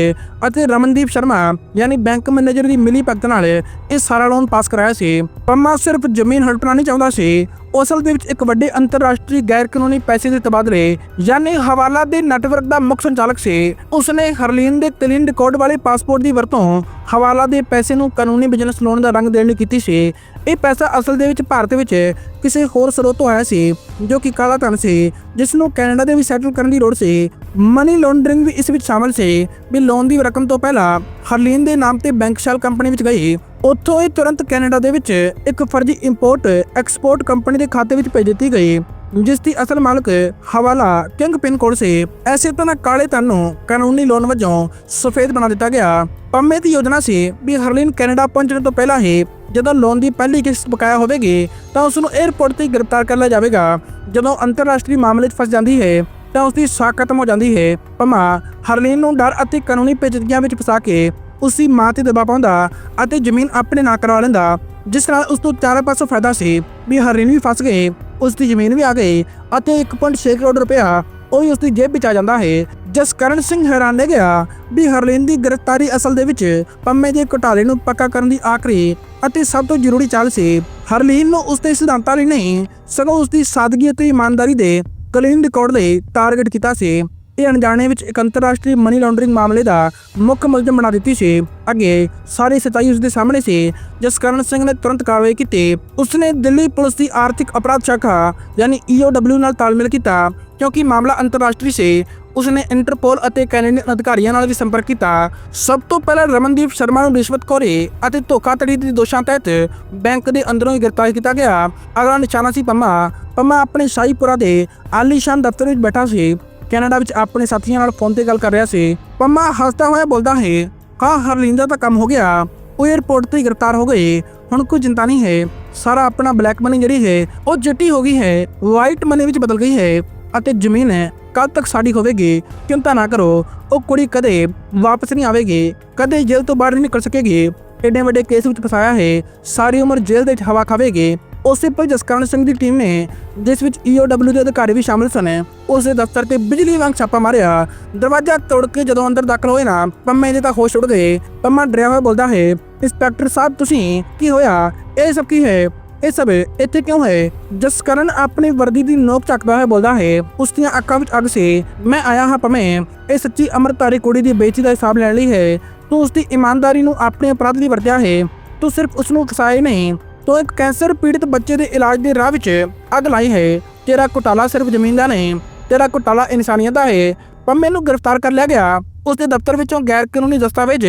ਅਤੇ ਰਮਨਦੀਪ ਸ਼ਰਮਾ, ਯਾਨੀ ਬੈਂਕ ਮੈਨੇਜਰ ਦੀ ਮਿਲੀ ਭਗਤ ਨਾਲ ਇਹ ਸਾਰਾ ਲੋਨ ਪਾਸ ਕਰਾਇਆ ਸੀ। ਪੰਮਾ ਸਿਰਫ ਜ਼ਮੀਨ ਹੜਪਣਾ ਨਹੀਂ ਚਾਹੁੰਦਾ ਸੀ। ਅਸਲ ਦੇ ਵਿੱਚ ਇੱਕ ਵੱਡੇ ਅੰਤਰਰਾਸ਼ਟਰੀ ਗੈਰ ਕਾਨੂੰਨੀ ਪੈਸੇ ਦੇ ਤਬਾਦਲੇ, ਯਾਨੀ ਹਵਾਲਾ ਦੇ ਨੈਟਵਰਕ ਦਾ ਮੁੱਖ ਸੰਚਾਲਕ ਸੀ। ਉਸਨੇ ਹਰਲੀਨ ਦੇ ਕਲੀਨ ਰਿਕਾਰਡ ਵਾਲੇ ਪਾਸਪੋਰਟ ਦੀ ਵਰਤੋਂ ਹਵਾਲਾ ਦੇ ਪੈਸੇ ਨੂੰ ਕਾਨੂੰਨੀ ਬਿਜ਼ਨਸ ਲੋਨ ਦਾ ਰੰਗ ਦੇਣ ਲਈ ਕੀਤੀ ਸੀ। ਇਹ ਪੈਸਾ ਅਸਲ ਦੇ ਵਿੱਚ ਭਾਰਤ ਵਿੱਚ ਕਿਸੇ ਹੋਰ ਸਰੋਤ ਤੋਂ ਆਇਆ ਸੀ, ਜੋ ਕਿ ਕਾਲਾ ਧਨ ਸੀ ਜਿਸ ਨੂੰ ਕੈਨੇਡਾ ਦੇ ਵਿੱਚ ਸੈਟਲ ਕਰਨ ਦੀ ਲੋੜ ਸੀ। ਮਨੀ ਲਾਂਡਰਿੰਗ ਵੀ ਇਸ ਵਿੱਚ ਸ਼ਾਮਲ ਸੀ, ਵੀ ਲੋਨ ਦੀ ਰਕਮ ਤੋਂ ਪਹਿਲਾਂ ਹਰਲੀਨ ਦੇ ਨਾਮ ਤੇ ਬੈਂਕਸ਼ਾਲ ਕੰਪਨੀ ਵਿੱਚ ਗਈ। ਉੱਥੋਂ ਇਹ ਤੁਰੰਤ ਕੈਨੇਡਾ ਦੇ ਵਿੱਚ ਇੱਕ ਫਰਜ਼ੀ ਇੰਪੋਰਟ ਐਕਸਪੋਰਟ ਕੰਪਨੀ ਦੇ ਖਾਤੇ ਵਿੱਚ ਭੇਜ ਦਿੱਤੀ ਗਈ। ਜਿਸ ਦੀ ਅਸਲ ਮਾਲਕ ਹਵਾਲਾ ਕਿੰਗ ਪਿਨ ਕੋਡ ਸੀ ਐਸੇ ਤਰ੍ਹਾਂ ਕਾਲੇ ਧਨ ਨੂੰ ਕਾਨੂੰਨੀ ਲੋਨ ਵਜੋਂ ਸਫੇਦ ਬਣਾ ਦਿੱਤਾ ਗਿਆ। ਪੰਮੇ ਦੀ ਯੋਜਨਾ ਸੀ ਵੀ ਹਰਲੀਨ ਕੈਨੇਡਾ ਪਹੁੰਚਣ ਤੋਂ ਪਹਿਲਾਂ ਹੀ ਜਦੋਂ ਲੋਨ ਦੀ ਪਹਿਲੀ ਕਿਸ਼ਤ ਬਕਾਇਆ ਹੋਵੇਗੀ, ਤਾਂ ਉਸ ਨੂੰ 에ਅਰਪੋਰਟ ਤੇ ਗ੍ਰਿਫਤਾਰ ਕਰ ਲਿਆ ਜਾਵੇਗਾ। ਜਦੋਂ ਅੰਤਰਰਾਸ਼ਟਰੀ ਮਾਮਲੇ 'ਚ ਫਸ ਜਾਂਦੀ ਹੈ, ਤਾਂ ਉਸ ਦੀ ਸਾਖ ਖਤਮ ਹੋ ਜਾਂਦੀ ਹੈ। ਪਮਾ ਹਰਲੀਨ ਨੂੰ ਡਰ ਅਤੇ ਕਾਨੂੰਨੀ ਪੇਚੀਦਗੀਆਂ ਵਿੱਚ ਫਸਾ ਕੇ ਉਸ ਦੀ ਮਾਂ ਤੇ ਦਬਾਅ ਪਾਉਂਦਾ ਅਤੇ ਜ਼ਮੀਨ ਆਪਣੇ ਨਾਂ ਕਰਵਾ ਲੈਂਦਾ, ਜਿਸ ਨਾਲ ਉਸ ਨੂੰ ਚਾਰੇ ਪਾਸੋਂ ਫਾਇਦਾ ਸੀ ਵੀ ਹਰਲੀਨ ਵੀ ਫਸ ਗਏ। ਉਸ ਦੀ ਜ਼ਮੀਨ ਵੀ ਆ ਗਈ ਅਤੇ 1.6 ਕਰੋੜ ਰੁਪਇਆ ਉਹ ਵੀ ਉਸ ਦੀ ਜੇਬ ਵਿੱਚ ਆ ਜਾਂਦਾ ਹੈ। ਜਸ ਸਿੰਘ ਹੈਰਾਨ ਰਹਿ ਗਿਆ ਵੀ ਹਰਲੀਨ ਦੀ ਗ੍ਰਿਫਤਾਰੀ ਅਸਲ ਦੇ ਵਿੱਚ ਪੰਮੇ ਦੇ ਘੁਟਾਲੇ ਨੂੰ ਪੱਕਾ ਕਰਨ ਦੀ ਆਖਰੀ ਅਤੇ ਸਭ ਤੋਂ ਜ਼ਰੂਰੀ ਚਾਲ ਸੀ। ਹਰਲੀਨ ਨੂੰ ਉਸ ਦੇ ਸਿਧਾਂਤਾਂ ਲਈ ਨਹੀਂ, ਸਗੋਂ ਉਸ ਦੀ ਸਾਦਗੀ ਅਤੇ ਇਮਾਨਦਾਰੀ ਦੇ ਕਲੀਨ ਰਿਕਾਰਡ ਲਈ ਟਾਰਗੇਟ ਕੀਤਾ ਸੀ। ਇਹ ਅਣਜਾਣੇ ਵਿੱਚ ਇੱਕ ਅੰਤਰਰਾਸ਼ਟਰੀ ਮਨੀ ਲਾਂਡਰਿੰਗ ਮਾਮਲੇ ਦਾ ਮੁੱਖ ਮੁਲਜ਼ਮ ਬਣਾ ਦਿੱਤੀ ਸੀ। ਅੱਗੇ ਸਾਰੀ ਸਚਾਈ ਉਸ ਦੇ ਸਾਹਮਣੇ ਸੀ, ਜਿਸ ਕਾਰਨ ਸਿੰਘ ਨੇ ਤੁਰੰਤ ਕਾਰਵਾਈ ਕੀਤੀ। ਉਸਨੇ ਦਿੱਲੀ ਪੁਲਿਸ ਦੀ ਆਰਥਿਕ ਅਪਰਾਧ ਸ਼ਾਖਾ, ਯਾਨੀ EOW ਨਾਲ ਤਾਲਮੇਲ ਕੀਤਾ, ਕਿਉਂਕਿ ਮਾਮਲਾ ਅੰਤਰਰਾਸ਼ਟਰੀ ਸੀ। ਉਸਨੇ ਇੰਟਰਪੋਲ ਅਤੇ ਕੈਨੇਡੀਅਨ ਅਧਿਕਾਰੀਆਂ ਨਾਲ ਵੀ ਸੰਪਰਕ ਕੀਤਾ। ਸਭ ਤੋਂ ਪਹਿਲਾਂ ਰਮਨਦੀਪ ਸ਼ਰਮਾ ਨੂੰ ਰਿਸ਼ਵਤ ਰਿਸ਼ਵਤਖੋਰੀ ਅਤੇ ਧੋਖਾਧੜੀ ਦੇ ਦੋਸ਼ਾਂ ਤਹਿਤ ਬੈਂਕ ਦੇ ਅੰਦਰੋਂ ਹੀ ਗ੍ਰਿਫਤਾਰ ਕੀਤਾ ਗਿਆ। ਅਗਲਾ ਨਿਸ਼ਾਨਾ ਸੀ ਪੰਮਾ। ਪੰਮਾ ਆਪਣੇ ਸ਼ਾਹੀਪੁਰਾ ਦੇ ਆਲੀਸ਼ਾਨ ਦਫ਼ਤਰ ਵਿੱਚ ਬੈਠਾ ਸੀ। ਕੈਨੇਡਾ ਵਿੱਚ ਆਪਣੇ ਸਾਥੀਆਂ ਨਾਲ ਫੋਨ ਤੇ ਗੱਲ ਕਰ ਰਿਹਾ ਸੀ। ਪੰਮਾ ਹੱਸਦਾ ਹੋਇਆ ਬੋਲਦਾ ਹੈ, ਹਾਂ ਹਰਲੀਨ ਤਾਂ ਕੰਮ ਹੋ ਗਿਆ। ਉਹ 에ਅਰਪੋਰਟ ਤੇ ਗ੍ਰਿਫਤਾਰ ਹੋ ਗਏ। ਹੁਣ ਕੋਈ ਚਿੰਤਾ ਨਹੀਂ ਹੈ। ਸਾਰਾ ਆਪਣਾ ਬਲੈਕ ਮਨੀ ਜਿਹੜੀ ਹੈ, ਉਹ ਜੱਟੀ ਹੋ ਗਈ ਹੈ। ਵਾਈਟ ਮਨੀ ਵਿੱਚ ਬਦਲ ਗਈ ਹੈ ਅਤੇ ਜ਼ਮੀਨ ਹੈ ਕਦ ਤੱਕ ਸਾਡੀ ਹੋਵੇਗੀ। ਚਿੰਤਾ ਨਾ ਕਰੋ, ਉਹ ਕੁੜੀ ਕਦੇ ਵਾਪਸ ਨਹੀਂ ਆਵੇਗੀ। ਕਦੇ ਜੇਲ੍ਹ ਤੋਂ ਬਾਹਰ ਨਹੀਂ ਨਿਕਲ ਸਕੇਗੀ। ਐਡੇ ਵੱਡੇ ਕੇਸ ਵਿੱਚ ਫਸਾਇਆ ਹੈ। ਸਾਰੀ ਉਮਰ ਜੇਲ੍ਹ ਦੇ ਵਿੱਚ ਹਵਾ ਖਾਵੇਗੀ। ਉਸੇ ਪਰ ਜਸਕਰਨ ਸਿੰਘ ਦੀ ਟੀਮ ਨੇ, ਜਿਸ ਵਿੱਚ EOW ਦੇ ਅਧਿਕਾਰੀ ਵੀ ਸ਼ਾਮਲ ਸਨ, ਉਸ ਦੇ ਦਫ਼ਤਰ ਤੇ ਬਿਜਲੀ ਵਾਂਗ ਛਾਪਾ ਮਾਰਿਆ। ਦਰਵਾਜ਼ਾ ਤੋੜ ਕੇ ਜਦੋਂ ਅੰਦਰ ਦਾਖਲ ਹੋਏ ਨਾ, ਪੰਮੇ ਦੇ ਤਾਂ ਹੋਸ਼ ਉੱਡ ਗਏ। ਪੰਮਾ ਡਰਾਈਵਰ ਬੋਲਦਾ ਹੈ, ਇੰਸਪੈਕਟਰ ਸਾਹਿਬ, ਤੁਸੀਂ ਕੀ ਹੋਇਆ? ਇਹ ਸਭ ਕੀ ਹੈ? ਇਹ ਸਭ ਇੱਥੇ ਕਿਉਂ ਹੈ? ਜਸਕਰਨ ਆਪਣੀ ਵਰਦੀ ਦੀ ਨੋਕ ਚੱਕਦਾ ਹੈ ਬੋਲਦਾ ਹੈ, ਉਸ ਦੀਆਂ ਅੱਖਾਂ ਵਿੱਚ ਅੱਗ ਸੀ। ਮੈਂ ਆਇਆ ਹਾਂ ਭਵੇਂ ਇਹ ਸੱਚੀ ਅਮਰਤਾਰੀ ਕੁੜੀ ਦੀ ਬੇਇੱਜ਼ਤੀ ਦਾ ਹਿਸਾਬ ਲੈਣ ਲਈ ਹੈ। ਤੂੰ ਉਸ ਦੀ ਇਮਾਨਦਾਰੀ ਨੂੰ ਆਪਣੇ ਅਪਰਾਧ ਲਈ ਵਰਤਿਆ ਹੈ। ਤੂੰ ਸਿਰਫ ਉਸ ਨੂੰ ਫਸਾਇਆ ਨਹੀਂ। ਤੂੰ ਇੱਕ ਕੈਂਸਰ ਪੀੜਿਤ ਬੱਚੇ ਦੇ ਇਲਾਜ ਦੇ ਰਾਹ ਵਿੱਚ ਅੱਗ ਲਾਈ ਹੈ। ਤੇਰਾ ਘੁਟਾਲਾ ਸਿਰਫ ਜ਼ਮੀਨ ਦਾ ਨਹੀਂ ਤੇਰਾ ਘੁਟਾਲਾ ਇਨਸਾਨੀਅਤ ਦਾ ਹੈ। ਪੰਮੇ ਨੂੰ ਗ੍ਰਿਫਤਾਰ ਕਰ ਲਿਆ ਗਿਆ। ਉਸ ਦੇ ਦਫ਼ਤਰ ਵਿੱਚੋਂ ਗੈਰ ਕਾਨੂੰਨੀ ਦਸਤਾਵੇਜ਼,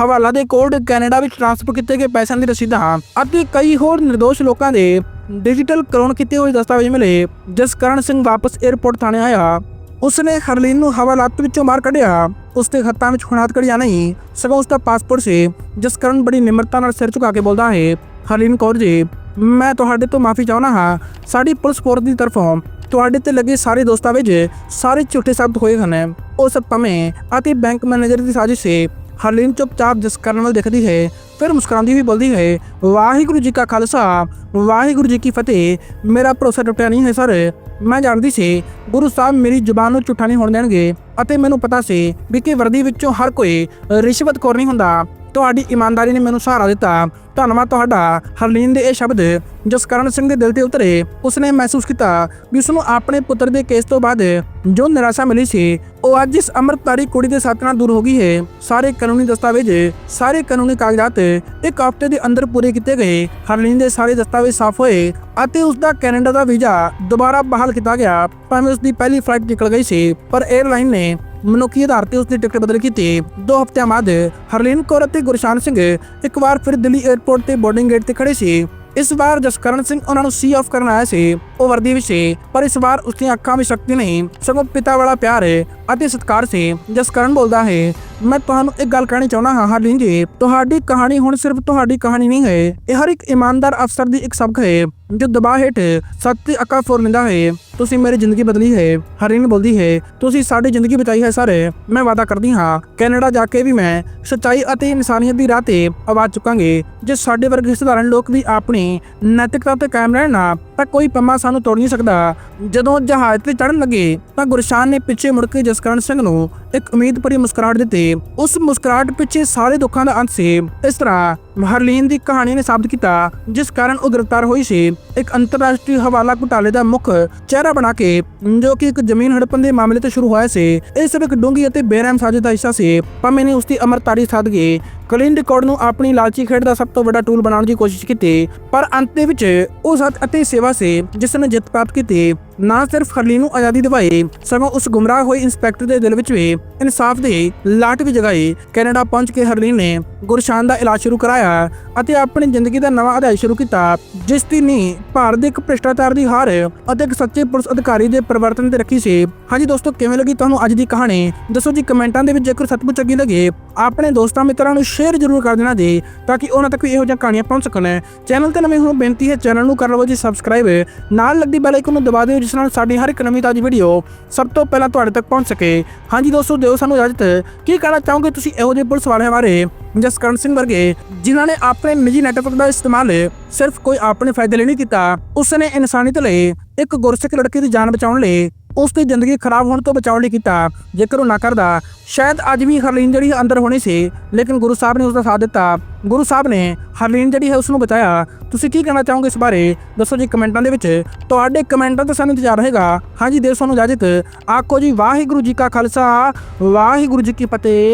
ਹਵਾਲਾ ਦੇ ਕੋਡ, ਕੈਨੇਡਾ ਵਿੱਚ ਟ੍ਰਾਂਸਫਰ ਕੀਤੇ ਗਏ ਪੈਸਿਆਂ ਦੀ ਰਸੀਦਾਂ ਅਤੇ ਕਈ ਹੋਰ ਨਿਰਦੋਸ਼ ਲੋਕਾਂ ਦੇ ਡਿਜੀਟਲ ਕਲੋਨ ਕੀਤੇ ਹੋਏ ਦਸਤਾਵੇਜ਼ ਮਿਲੇ, ਜਿਸ ਕਾਰਨ ਸਿੰਘ ਵਾਪਸ 에ਅਰਪੋਰਟ ਥਾਣੇ ਆਇਆ। ਉਸਨੇ ਹਰਲੀਨ ਨੂੰ ਹਵਾਲਾਤ ਵਿੱਚੋਂ ਬਾਹਰ ਕੱਢਿਆ। ਉਸ ਦੇ ਹੱਥਾਂ ਵਿੱਚ ਹੁਣਾਤ ਕੜੀਆਂ ਨਹੀਂ, ਸਗੋਂ ਉਸ ਦਾ ਪਾਸਪੋਰਟ ਸੀ, ਜਿਸ ਕਾਰਨ ਬੜੀ ਨਿਮਰਤਾ ਨਾਲ ਸਿਰ ਝੁਕਾ ਕੇ ਬੋਲਦਾ ਹੈ। ਹਰਲੀਨ ਕੌਰ ਜੀ, ਮੈਂ ਤੁਹਾਡੇ ਤੋਂ ਮਾਫੀ ਚਾਹੁੰਦਾ ਹਾਂ। ਸਾਡੀ ਪੁਲਿਸ ਫੋਰਸ ਦੀ ਤਰਫੋਂ ਤੁਹਾਡੇ ਤੇ ਲੱਗੇ ਸਾਰੇ ਦਸਤਾਵੇਜ਼ ਸਾਰੇ ਝੂਠੇ ਸਾਬਤ ਹੋਏ ਹਨ। ਉਹ ਸਭ ਪਮੇ ਅਤੇ ਬੈਂਕ ਮੈਨੇਜਰ ਦੀ ਸਾਜ਼ਿਸ਼ ਸੀ ਹਰਲੀਨ ਚੁੱਪਚਾਪ ਜਿਸ ਕਰਨ ਵੱਲ ਦੇਖਦੀ ਹੈ, ਫਿਰ ਮੁਸਕਰਾਉਂਦੀ ਵੀ ਬੋਲਦੀ ਹੈ, ਵਾਹਿਗੁਰੂ ਜੀ ਕਾ ਖਾਲਸਾ, ਵਾਹਿਗੁਰੂ ਜੀ ਕੀ ਫਤਿਹ। ਮੇਰਾ ਭਰੋਸਾ ਟੁੱਟਿਆ ਨਹੀਂ ਹੈ, ਸਰ। ਮੈਂ ਜਾਣਦੀ ਸੀ, ਗੁਰੂ ਸਾਹਿਬ ਮੇਰੀ ਜ਼ੁਬਾਨ ਨੂੰ ਝੂਠਾ ਨਹੀਂ ਹੋਣ ਦੇਣਗੇ ਅਤੇ ਮੈਨੂੰ ਪਤਾ ਸੀ ਵੀ ਕਿ ਵਰਦੀ ਵਿੱਚੋਂ ਹਰ ਕੋਈ ਰਿਸ਼ਵਤਖੋਰ ਨਹੀਂ ਹੁੰਦਾ। ਤੁਹਾਡੀ ਇਮਾਨਦਾਰੀ ਨੇ ਮੈਨੂੰ ਸਹਾਰਾ ਦਿੱਤਾ। ਧੰਨਵਾਦ ਤੁਹਾਡਾ। ਹਰਲੀਨ ਦੇ ਇਹ ਸ਼ਬਦ ਜਸਕਰਨ ਸਿੰਘ ਦੇ ਦਿਲ ਤੇ ਉਤਰੇ। ਉਸਨੇ ਮਹਿਸੂਸ ਕੀਤਾ ਵੀ ਉਸਨੂੰ ਆਪਣੇ ਪੁੱਤਰ ਦੇ ਕੇਸ ਤੋਂ ਬਾਅਦ ਜੋ ਨਿਰਾਸ਼ਾ ਮਿਲੀ ਸੀ, ਉਹ ਅੱਜ ਇਸ ਅੰਮ੍ਰਿਤਧਾਰੀ ਕੁੜੀ ਦੇ ਸਾਥ ਨਾਲ ਦੂਰ ਹੋ ਗਈ ਹੈ। ਸਾਰੇ ਕਾਨੂੰਨੀ ਦਸਤਾਵੇਜ਼, ਸਾਰੇ ਕਾਨੂੰਨੀ ਕਾਗਜ਼ਾਤ ਇੱਕ ਹਫ਼ਤੇ ਦੇ ਅੰਦਰ ਪੂਰੇ ਕੀਤੇ ਗਏ। ਹਰਲੀਨ ਦੇ ਸਾਰੇ ਦਸਤਾਵੇਜ਼ ਸਾਫ਼ ਹੋਏ ਅਤੇ ਉਸ ਦਾ ਕੈਨੇਡਾ ਦਾ ਵੀਜ਼ਾ ਦੁਬਾਰਾ ਬਹਾਲ ਕੀਤਾ ਗਿਆ। ਭਾਵੇਂ ਉਸ ਦੀ ਪਹਿਲੀ ਫਲਾਈਟ ਨਿਕਲ ਗਈ ਸੀ, ਪਰ 에ਅਰਲਾਈਨ ਨੇ ਮਨੁੱਖੀ ਆਧਾਰ ਤੇ ਉਸਦੀ ਟਿਕਟ ਬਦਲ ਕੀਤੀ। ਦੋ ਹਫ਼ਤਿਆਂ ਬਾਅਦ ਹਰਲੀਨ ਕੌਰ ਅਤੇ ਗੁਰਸ਼ਾਨ ਸਿੰਘ ਇੱਕ ਵਾਰ ਫਿਰ ਦਿੱਲੀ 에ਅਰਪੋਰਟ ਤੇ ਬੋਰਡਿੰਗ ਗੇਟ ਤੇ ਖੜੇ ਸੀ। ਇਸ ਵਾਰ ਜਸਕਰਨ ਸਿੰਘ ਉਹਨਾਂ ਨੂੰ ਸੀ ਆਫ ਕਰਨ ਆਇਆ ਸੀ। ਉਹ ਵਰਦੀ ਵਿੱਚ ਸੀ, ਪਰ ਇਸ ਵਾਰ ਉਸਦੀਆਂ ਅੱਖਾਂ ਵਿੱਚ ਸ਼ਕਤੀ ਨਹੀਂ। ਸਗੋਂ ਪਿਤਾ ਵਾਲਾ ਪਿਆਰ ਅਤੇ ਸਤਿਕਾਰ ਸੀ। ਜਸਕਰਨ ਬੋਲਦਾ ਹੈ ਮੈਂ ਤੁਹਾਨੂੰ ਇੱਕ ਗੱਲ ਕਹਿਣੀ ਚਾਹੁੰਦਾ ਹਾਂ ਹਰਲੀਨ ਜੀ, ਤੁਹਾਡੀ ਕਹਾਣੀ ਹੁਣ ਸਿਰਫ ਤੁਹਾਡੀ ਕਹਾਣੀ ਨਹੀਂ ਹੈ। ਇਹ ਹਰ ਇੱਕ ਇਮਾਨਦਾਰ ਅਫਸਰ ਦੀ ਇੱਕ ਸਬਕ ਹੈ, ਜੋ ਦਬਾਅ ਹੇਠ ਸੱਚ ਦੀ ਫੋਰ ਲੈਂਦਾ ਹੈ। ਤੁਸੀਂ ਮੇਰੀ ਜ਼ਿੰਦਗੀ ਬਦਲੀ ਹੈ, ਹਰਲੀਨ ਬੋਲਦੀ ਹੈ, ਤੁਸੀਂ ਸਾਡੀ ਜ਼ਿੰਦਗੀ ਬਚਾਈ ਹੈ ਸਰ। ਮੈਂ ਵਾਅਦਾ ਕਰਦੀ ਹਾਂ, ਕੈਨੇਡਾ ਜਾ ਕੇ ਵੀ ਮੈਂ ਸੱਚਾਈ ਅਤੇ ਇਨਸਾਨੀਅਤ ਦੀ ਰਾਹ ਤੇ ਆਵਾਜ਼ ਚੁੱਕਾਂਗੇ। ਜੇ ਸਾਡੇ ਵਰਗੇ ਸਧਾਰਨ ਲੋਕ ਵੀ ਆਪਣੀ ਨੈਤਿਕਤਾ ਤੇ ਕਾਇਮ ਰਹਿਣ ਨਾ, ਤਾਂ ਕੋਈ ਪੰਮਾ ਸਾਨੂੰ ਤੋੜ ਨਹੀਂ ਸਕਦਾ। ਜਦੋਂ ਜਹਾਜ਼ ਤੇ ਚੜਨ ਲੱਗੇ, ਤਾਂ ਗੁਰਸ਼ਾਨ ਨੇ ਪਿੱਛੇ ਮੁੜ ਕੇ ਜਸਕਰਨ ਸਿੰਘ ਨੂੰ ਇੱਕ ਉਮੀਦ ਭਰੀ ਮੁਸਕਰਾਹਟ ਦਿੱਤੀ। ਉਸ ਮੁਸਕਰਾਹਟ ਪਿੱਛੇ ਸਾਰੇ ਦੁੱਖਾਂ ਦਾ ਅੰਤ ਸੀ। ਇਸ ਤਰ੍ਹਾਂ ਹਰਲੀਨ ਦੀ ਕਹਾਣੀ ਨੇ ਸਾਬਤ ਕੀਤਾ, ਜਿਸ ਕਾਰਨ ਉਹ ਗ੍ਰਿਫਤਾਰ ਹੋਈ ਸੀ। ਇੱਕ ਅੰਤਰਰਾਸ਼ਟਰੀ ਹਵਾਲਾ ਘੁਟਾਲੇ ਦਾ ਮੁੱਖ ਚਿਹਰਾ ਬਣਾ ਕੇ, ਜੋ ਕਿ ਇੱਕ ਜ਼ਮੀਨ ਹੜਪਣ ਦੇ ਮਾਮਲੇ ਤੋਂ ਸ਼ੁਰੂ ਹੋਇਆ ਸੀ ਇਹ ਸਿਰਫ ਇੱਕ ਡੂੰਗੀ ਅਤੇ ਬੇਰਹਿਮ ਸਾਜ਼ਿਸ਼ ਦਾ ਹਿੱਸਾ ਸੀ। ਭਾਵੇਂ ਨੇ ਉਸ ਦੀ ਅਮਰਤਾਰੀ ਸਾਧ ਗਈ ਕਲੀਨ ਰਿਕਾਰਡ ਨੂੰ ਆਪਣੀ ਲਾਲਚੀ ਖੇਡ ਦਾ ਸਭ ਤੋਂ ਵੱਡਾ ਟੂਲ ਬਣਾਉਣ ਦੀ ਕੋਸ਼ਿਸ਼ ਕੀਤੀ, ਪਰ ਅੰਤ ਦੇ ਵਿੱਚ ਉਹ ਸੱਚ ਅਤੇ ਸੇਵਾ ਸੀ ਜਿਸ ਨੇ ਜਿੱਤ ਪ੍ਰਾਪਤ ਕੀਤੀ, ਨਾ ਸਿਰਫ ਹਰਲੀਨ ਨੂੰ ਆਜ਼ਾਦੀ ਦਿਵਾਈ, ਸਗੋਂ ਉਸ ਗੁੰਮਰਾਹ ਹੋਏ ਇੰਸਪੈਕਟਰ ਦੇ ਦਿਲ ਵਿੱਚ ਵੀ ਇਨਸਾਫ ਦੀ ਲਾਟ ਵੀ ਜਗਾਈ, ਕੈਨੇਡਾ ਪਹੁੰਚ ਕੇ ਹਰਲੀਨ ਨੇ ਗੁਰਸ਼ਾਨ ਦਾ ਇਲਾਜ ਸ਼ੁਰੂ ਕਰਾਇਆ ਅਤੇ ਆਪਣੀ ਜ਼ਿੰਦਗੀ ਦਾ ਨਵਾਂ ਅਧਿਆਇ ਸ਼ੁਰੂ ਕੀਤਾ। ਜਿਸ ਦੀ ਨੀਂਹ ਭਾਰਤ ਦੇ ਇੱਕ ਭ੍ਰਿਸ਼ਟਾਚਾਰ ਦੀ ਹਾਰ ਅਤੇ ਇੱਕ ਸੱਚੇ ਪੁਲਿਸ ਅਧਿਕਾਰੀ ਦੇ ਪਰਿਵਰਤਨ ਤੇ ਰੱਖੀ ਸੀ। ਹਾਂਜੀ ਦੋਸਤੋ, ਕਿਵੇਂ ਲੱਗੀ ਤੁਹਾਨੂੰ ਅੱਜ ਦੀ ਕਹਾਣੀ? ਦੱਸੋ ਜੀ ਕਮੈਂਟਾਂ ਦੇ ਵਿੱਚ ਜੇਕਰ ਸੱਚਮੁੱਚ ਚੰਗੀ ਲੱਗੇ, ਆਪਣੇ ਦੋਸਤਾਂ ਮਿੱਤਰਾਂ ਨੂੰ ਸ਼ੇਅਰ ਜ਼ਰੂਰ ਕਰ ਦੇਣਾ ਜੀ, ਤਾਂ ਕਿ ਉਹਨਾਂ ਤੱਕ ਵੀ ਇਹੋ ਜਿਹੀਆਂ ਕਹਾਣੀਆਂ ਪਹੁੰਚ ਸਕਣ। ਚੈਨਲ ਤੇ ਨਵੇਂ ਹੋ ਬੇਨਤੀ ਹੈ ਚੈਨਲ ਨੂੰ ਕਰ ਲਵੋ ਜੀ ਸਬਸਕ੍ਰਾਈਬ ਨਾਲ ਲੱਗਦੀ ਬੈਲ ਆਈਕਨ ਨੂੰ ਦਬਾ ਦਿਓ, ਜਿਸ ਨਾਲ ਸਾਡੀ ਹਰ ਇੱਕ ਨਵੀਂ ਤਾਜ਼ੀ ਵੀਡੀਓ ਸਭ ਤੋਂ ਪਹਿਲਾਂ ਤੁਹਾਡੇ ਤੱਕ ਪਹੁੰਚ ਸਕੇ। ਹਾਂਜੀ ਦੋਸਤੋ, ਦਿਓ ਸਾਨੂੰ ਇਜਾਜ਼ਤ। ਕੀ ਕਹਿਣਾ ਚਾਹੋਗੇ ਤੁਸੀਂ ਇਹੋ ਜਿਹੇ ਪੁਲਿਸ ਵਾਲਿਆਂ ਬਾਰੇ? ਜਸਕਰਨ ਸਿੰਘ ਵਰਗੇ ਜਿਨ੍ਹਾਂ ਨੇ ਆਪਣੇ ਨਿੱਜੀ ਨੈਟਵਰਕ ਦਾ ਇਸਤੇਮਾਲ ਸਿਰਫ ਕੋਈ ਆਪਣੇ ਫਾਇਦੇ ਲਈ ਨਹੀਂ ਕੀਤਾ ਉਸ ਨੇ ਇਨਸਾਨੀਅਤ ਲਈ ਇੱਕ ਗੁਰਸਿੱਖ ਲੜਕੀ ਦੀ ਜਾਨ ਬਚਾਉਣ ਲਈ ਉਸ ਦੀ ਜ਼ਿੰਦਗੀ ਖਰਾਬ ਹੋਣ ਤੋਂ ਬਚਾਉਣ ਲਈ ਕੀਤਾ। ਜੇਕਰ ਉਹ ਨਾ ਕਰਦਾ, ਸ਼ਾਇਦ ਅੱਜ ਵੀ ਹਰਲੀਨ ਜਿਹੜੀ ਅੰਦਰ ਹੋਣੀ ਸੀ, ਲੇਕਿਨ ਗੁਰੂ ਸਾਹਿਬ ਨੇ ਉਸ ਦਾ ਸਾਥ ਦਿੱਤਾ। ਗੁਰੂ ਸਾਹਿਬ ਨੇ ਹਰਲੀਨ ਜਿਹੜੀ ਹੈ ਉਸ ਨੂੰ ਬਚਾਇਆ। ਤੁਸੀਂ ਕੀ ਕਹਿਣਾ ਚਾਹੋਗੇ ਇਸ ਬਾਰੇ? ਦੱਸੋ ਜੀ ਕਮੈਂਟਾਂ ਦੇ ਵਿੱਚ। ਤੁਹਾਡੇ ਕਮੈਂਟਾਂ ਦਾ ਸਾਨੂੰ ਇੰਤਜ਼ਾਰ ਰਹੇਗਾ। ਹਾਂਜੀ, ਦੇਵ ਸਾਨੂੰ ਇਜਾਜ਼ਤ ਆਖੋ ਜੀ, ਵਾਹਿਗੁਰੂ ਜੀ ਕਾ ਖਾਲਸਾ, ਵਾਹਿਗੁਰੂ ਜੀ ਕੀ ਫਤਿਹ।